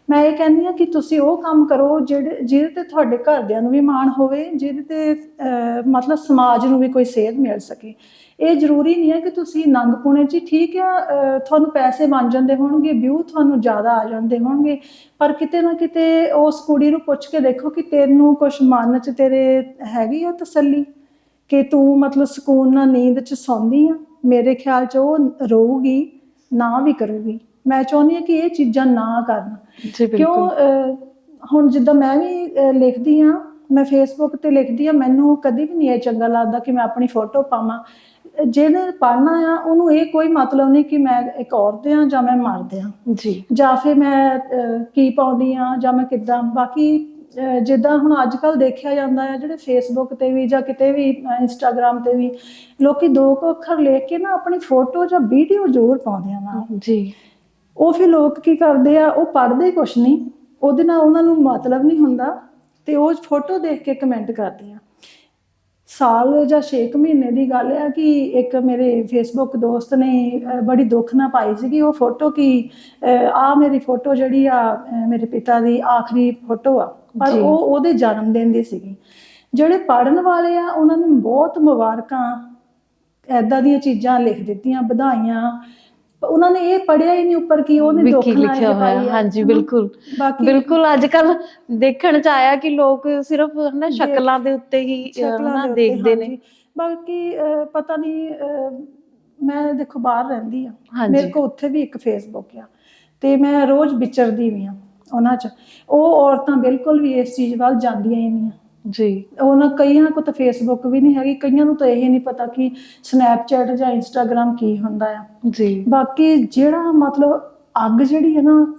ਮੈਂ ਇਹ ਕਹਿੰਦੀ ਆ ਕਿ ਤੁਸੀਂ ਉਹ ਕੰਮ ਕਰੋ ਜਿਹੜੇ, ਜਿਹਦੇ ਤੇ ਤੁਹਾਡੇ ਘਰਦਿਆਂ ਨੂੰ ਵੀ ਮਾਣ ਹੋਵੇ, ਜਿਹਦੇ ਤੇ ਮਤਲਬ ਸਮਾਜ ਨੂੰ ਵੀ ਕੋਈ ਸੇਧ ਮਿਲ ਸਕੇ। ਇਹ ਜ਼ਰੂਰੀ ਨਹੀਂ ਹੈ ਕਿ ਤੁਸੀਂ ਨੰਗ ਪੁਣੇ ਜੀ, ਠੀਕ ਆ ਤੁਹਾਨੂੰ ਪੈਸੇ ਬਣ ਜਾਂਦੇ ਹੋਣਗੇ, ਵਿਊ ਤੁਹਾਨੂੰ ਜ਼ਿਆਦਾ ਆ ਜਾਂਦੇ ਹੋਣਗੇ, ਪਰ ਕਿਤੇ ਨਾ ਕਿਤੇ ਉਸ ਕੁੜੀ ਨੂੰ ਪੁੱਛ ਕੇ ਦੇਖੋ ਕਿ ਤੈਨੂੰ ਕੁਝ ਮਨ ਚ ਤੇਰੇ ਹੈਗੀ ਆ ਤਸੱਲੀ? ਕਿ ਤੂੰ ਮਤਲਬ ਸਕੂਨ ਨਾਲ ਨੀਂਦ ਚ ਸੌਂਦੀ ਆ? ਮੇਰੇ ਖਿਆਲ ਚ ਉਹ ਰੋਊਗੀ, ਨਾ ਵੀ ਕਰੂਗੀ। ਮੈਂ ਚਾਹੁੰਦੀ ਹਾਂ ਕਿ ਇਹ ਚੀਜ਼ਾਂ ਨਾ ਕਰਨ। ਜੀ ਕਿਉਂ ਅਹ, ਹੁਣ ਜਿੱਦਾਂ ਮੈਂ ਵੀ ਅਹ, ਲਿਖਦੀ ਆ ਮੈਂ ਫੇਸਬੁੱਕ ਤੇ ਲਿਖਦੀ ਆ ਮੈਨੂੰ ਕਦੀ ਵੀ ਨਹੀਂ ਇਹ ਚੰਗਾ ਲੱਗਦਾ ਕਿ ਮੈਂ ਆਪਣੀ ਫੋਟੋ ਪਾਵਾਂ। ਅਹ, ਜਿਹਨੇ ਪੜ੍ਹਨਾ ਆ ਉਹਨੂੰ ਇਹ ਕੋਈ ਮਤਲਬ ਨਹੀਂ ਕਿ ਮੈਂ ਇੱਕ ਔਰਤ ਆ ਜਾਂ ਮੈਂ ਮਰਦ ਆ ਜੀ। ਜਾਂ ਫਿਰ ਮੈਂ ਅਹ, ਕੀ ਪਾਉਂਦੀ ਆ ਜਾਂ ਮੈਂ ਕਿੱਦਾਂ। ਬਾਕੀ ਅਹ, ਜਿੱਦਾਂ ਹੁਣ ਅੱਜ ਕੱਲ ਦੇਖਿਆ ਜਾਂਦਾ ਹੈ ਜਿਹੜੇ ਫੇਸਬੁੱਕ ਤੇ ਵੀ ਜਾਂ ਕਿਤੇ ਵੀ ਇੰਸਟਾਗ੍ਰam ਤੇ ਵੀ ਲੋਕੀ ਦੋ ਕੁ ਅੱਖਰ ਲਿਖ ਕੇ ਨਾ ਆਪਣੀ ਫੋਟੋ ਜਾਂ ਵੀਡੀਓ ਜ਼ਰੂਰ ਪਾਉਂਦੇ ਆ ਨਾਲ। ਜੀ। ਉਹ ਫਿਰ ਲੋਕ ਕੀ ਕਰਦੇ ਆ ਉਹ ਪੜ੍ਹਦੇ ਕੁਛ ਨਹੀਂ ਉਹਦੇ ਨਾਲ ਉਹਨਾਂ ਨੂੰ ਮਤਲਬ ਨਹੀਂ ਹੁੰਦਾ ਤੇ ਉਹ ਫੋਟੋ ਦੇਖ ਕੇ ਕਮੈਂਟ ਕਰਦੇ ਆ ਸਾਲ ਜਾਂ 6 ਮਹੀਨੇ ਦੀ ਗੱਲ ਆ ਕਿ ਇੱਕ ਮੇਰੇ ਫੇਸਬੁੱਕ ਦੋਸਤ ਨੇ ਬੜੀ ਦੁੱਖ ਨਾਲ ਪਾਈ ਸੀਗੀ ਉਹ ਫੋਟੋ ਕਿ ਆ ਮੇਰੀ ਫੋਟੋ ਜਿਹੜੀ ਆ ਮੇਰੇ ਪਿਤਾ ਦੀ ਆਖਰੀ ਫੋਟੋ ਆ। ਪਰ। ਉਹ ਉਹਦੇ ਜਨਮ ਦਿਨ ਦੀ ਸੀਗੀ। ਜਿਹੜੇ ਪੜਨ ਵਾਲੇ ਆ ਉਹਨਾਂ ਨੂੰ ਬਹੁਤ ਮੁਬਾਰਕਾਂ ਐਦਾਂ ਦੀਆਂ ਚੀਜ਼ਾਂ ਲਿਖ ਦਿੱਤੀਆਂ ਵਧਾਈਆਂ ਉਹਨਾਂ ਨੇ ਇਹ ਪੜਿਆ ਹੀ ਨਹੀਂ ਉੱਪਰ ਕਿ ਉਹਨੇ ਦੁੱਖ ਕੀ ਨਾਲ ਲਿਖਿਆ ਹੋਇਆ। ਹਾਂਜੀ? ਬਿਲਕੁਲ ਬਿਲਕੁਲ ਅੱਜ ਕੱਲ ਦੇਖਣ ਚ ਆਇਆ ਕਿ ਲੋਕ ਸਿਰਫ ਹਨਾ ਸ਼ਕਲਾਂ ਦੇ ਉੱਤੇ ਹੀ ਉੱਤੇ, ਦੇਖਦੇ ਨੇ। ਬਾਕੀ ਪਤਾ ਨਹੀਂ ਮੈਂ ਦੇਖੋ ਬਾਹਰ ਰਹਿੰਦੀ ਆ। ਮੇਰੇ ਕੋਲ ਉੱਥੇ ਵੀ ਇੱਕ ਫੇਸਬੁੱਕ ਆ ਤੇ ਮੈਂ ਰੋਜ਼ ਵਿਚਰਦੀ ਵੀ ਆ ਉਹਨਾਂ 'ਚ ਉਹ ਔਰਤਾਂ ਬਿਲਕੁਲ ਵੀ ਇਸ ਚੀਜ਼ ਵੱਲ ਜਾਂਦੀਆਂ ਹੀ ਨਹੀਂ ਆ ਜੀ। ਉਹਨਾਂ ਕਈਆਂ ਕੋਲ ਤਾਂ ਫੇਸਬੁੱਕ ਵੀ ਨਹੀਂ ਹੈਗੀ ਕਈਆਂ ਨੂੰ ਤਾਂ ਇਹ ਨਹੀਂ ਪਤਾ ਕਿ ਸਨੈਪਚੈਟ ਜਾਂ ਇੰਸਟਾਗ੍ਰam ਕੀ ਹੁੰਦਾ ਆ। ਜੀ। ਬਾਕੀ ਜਿਹੜਾ ਮਤਲਬ ਅੱਗ ਜਿਹੜੀ ਹੈ ਨਾ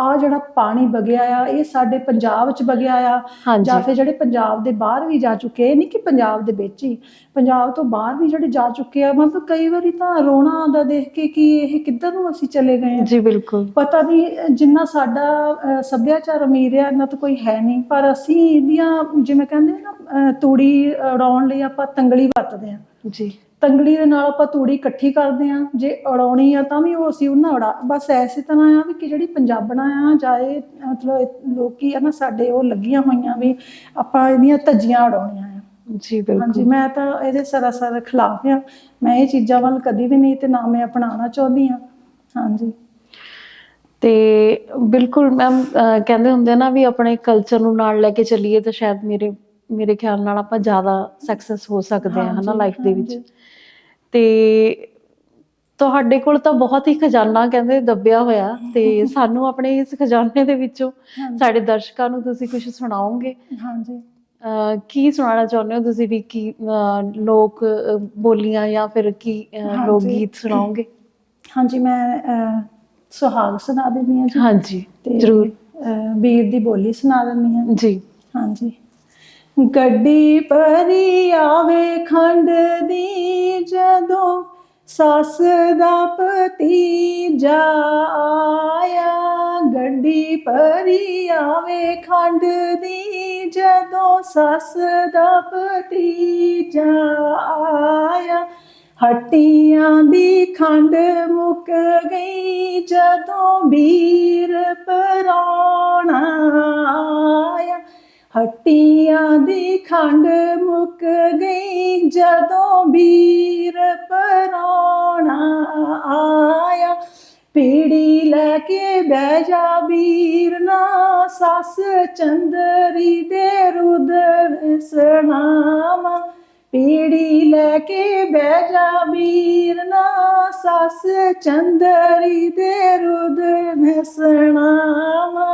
ਆ ਜਿਹੜਾ ਪਾਣੀ ਵਗਿਆ ਆ ਇਹ ਸਾਡੇ ਪੰਜਾਬ 'ਚ ਵਗਿਆ ਆ ਜਾਂ ਫਿਰ ਜਿਹੜੇ ਪੰਜਾਬ ਦੇ ਬਾਹਰ ਵੀ ਜਾ ਚੁੱਕੇ ਨਹੀਂ ਕਿ ਪੰਜਾਬ ਦੇ ਵਿੱਚ ਹੀ ਪੰਜਾਬ ਤੋਂ ਬਾਹਰ ਵੀ ਜਿਹੜੇ ਜਾ ਚੁੱਕੇ ਆ ਮਤਲਬ ਕਈ ਵਾਰੀ ਤਾਂ ਰੋਣਾ ਆਉਂਦਾ ਦੇਖ ਕੇ ਕਿ ਇਹ ਕਿੱਧਰ ਨੂੰ ਅਸੀਂ ਚਲੇ ਗਏ ਆ। ਜੀ ਬਿਲਕੁਲ। ਪਤਾ ਨਹੀਂ ਜਿੰਨਾ ਸਾਡਾ ਸੱਭਿਆਚਾਰ ਅਮੀਰ ਹੈ ਇਹਨਾਂ ਤਾਂ ਕੋਈ ਹੈ ਨਹੀਂ ਪਰ ਅਸੀਂ ਇਹਦੀਆਂ ਜਿਵੇਂ ਕਹਿੰਦੇ ਆ ਨਾ ਤੂੜੀ ਉਡਾਉਣ ਲਈ ਆਪਾਂ ਤੰਗਲੀ ਵਰਤਦੇ ਆ। ਜੀ। ਤੰਗੜੀ ਦੇ ਨਾਲ ਆਪਾਂ ਤੂੜੀ ਇਕੱਠੀ ਕਰਦੇ ਆ ਜੇ ਉਡਾਉਣੀ ਆ ਤਾਂ ਵੀ ਉਹ ਅਸੀਂ ਉਹਨਾਂ ਉਡਾ ਬਸ ਐਸੇ ਤਰ੍ਹਾਂ ਆ ਵੀ ਕਿ ਜਿਹੜੀ ਪੰਜਾਬਣਾ ਆ ਜਾਏ ਮਤਲਬ ਲੋਕੀ ਆ ਨਾ ਸਾਡੇ ਉਹ ਲੱਗੀਆਂ ਹੋਈਆਂ ਵੀ ਆਪਾਂ ਇਹਦੀਆਂ ਧੱਜੀਆਂ ਉਡਾਉਣੀਆਂ ਆ। ਜੀ ਹਾਂਜੀ ਬਿਲਕੁਲ ਮੈਂ ਤਾਂ ਇਹਦੇ ਸਰਾਸਰ ਖਿਲਾਫ ਆ। ਮੈਂ ਇਹ ਚੀਜ਼ਾਂ ਵੱਲ ਕਦੀ ਵੀ ਨਹੀਂ ਤੇ ਨਾ ਮੈਂ ਅਪਣਾਉਣਾ ਚਾਹੁੰਦੀ ਆ। ਹਾਂਜੀ। ਤੇ ਬਿਲਕੁਲ ਮੈਮ ਕਹਿੰਦੇ ਹੁੰਦੇ ਨਾ ਵੀ ਆਪਣੇ ਕਲਚਰ ਨੂੰ ਨਾਲ ਲੈ ਕੇ ਚੱਲੀਏ ਤਾਂ ਸ਼ਾਇਦ ਮੇਰੇ ਮੇਰੇ ਖਿਆਲ ਨਾਲ ਆਪਾਂ ਜ਼ਿਆਦਾ ਸਕਸੈਸ ਹੋ ਸਕਦੇ ਹਾਂ ਹਨਾ ਲਾਈਫ ਦੇ ਵਿੱਚ। ਤੇ ਤੁਹਾਡੇ ਕੋਲ ਤਾਂ ਬਹੁਤ ਹੀ ਖਜ਼ਾਨਾ ਕਹਿੰਦੇ ਦੱਬਿਆ ਹੋਇਆ ਤੇ ਸਾਨੂੰ ਆਪਣੇ ਇਸ ਖਜ਼ਾਨੇ ਦੇ ਵਿੱਚੋਂ। ਸਾਡੇ ਦਰਸ਼ਕਾਂ ਨੂੰ ਤੁਸੀਂ ਕੁਝ ਸੁਣਾਓਗੇ? ਹਾਂਜੀ। ਕੀ ਸੁਣਾਉਣਾ ਚਾਹੁੰਦੇ ਹੋ ਤੁਸੀਂ ਵੀ ਕੀ ਲੋਕ ਬੋਲੀਆਂ ਜਾਂ ਫਿਰ ਕੀ ਲੋਕ। ਗੀਤ ਸੁਣਾਓਗੇ? ਹਾਂਜੀ ਮੈਂ ਸੁਹਾਗ ਸੁਣਾ ਦਿੰਦੀ ਹਾਂ ਜੀ। ਹਾਂਜੀ ਜ਼ਰੂਰ। ਵੀਰ ਦੀ ਬੋਲੀ ਸੁਣਾ ਦਿੰਦੀ ਹਾਂ। ਜੀ। ਹਾਂਜੀ। ਗੱਡੀ ਭਰੀ ਆਵੇ ਖੰਡ ਦੀ, ਜਦੋਂ ਸੱਸ ਦਾ ਭਤੀਜਾ ਆਇਆ। ਗੱਡੀ ਭਰੀ ਆਵੇ ਖੰਡ ਦੀ, ਜਦੋਂ ਸੱਸ ਦਾ ਭਤੀਜਾ ਆਇਆ। ਹੱਟੀਆਂ ਦੀ ਖੰਡ ਮੁੱਕ ਗਈ, ਜਦੋਂ ਵੀਰ ਪਰਾਉਣਾ ਆਇਆ। ਹੱਟੀਆਂ ਦੀ ਖੰਡ ਮੁੱਕ ਗਈ ਜਦੋਂ ਵੀਰ ਪਰਾਉਣਾ ਆਇਆ। ਪੀੜੀ ਲੈ ਕੇ ਬਹਿ ਜਾ ਵੀਰ ਨਾ ਸੱਸ ਚੰਦਰੀ ਦੇ ਰੁਦਰ ਸਨਾਮਾ ਪੀੜੀ ਲੈ ਕੇ ਬਹਿ ਜਾ ਵੀਰ ਨਾ ਸੱਸ ਚੰਦਰੀ ਦੇ ਰੁਦਰ ਸਨਾਮਾ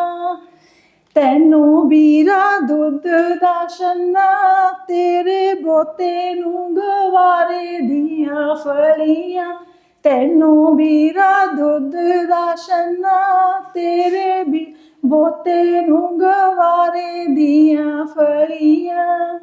ਤੈਨੂੰ ਵੀਰਾ ਦੁੱਧ ਦਾ ਛੰਨਾ, ਤੇਰੇ ਬੋਤੇ ਨੂੰ ਗਵਾਰੇ ਦੀਆਂ ਫਲੀਆਂ। ਤੈਨੂੰ ਵੀਰਾ ਦੁੱਧ ਦਾ ਛੰਨਾ, ਤੇਰੇ ਵੀ ਬੋਤੇ ਨੂੰ ਗਵਾਰੇ ਦੀਆਂ ਫਲੀਆਂ।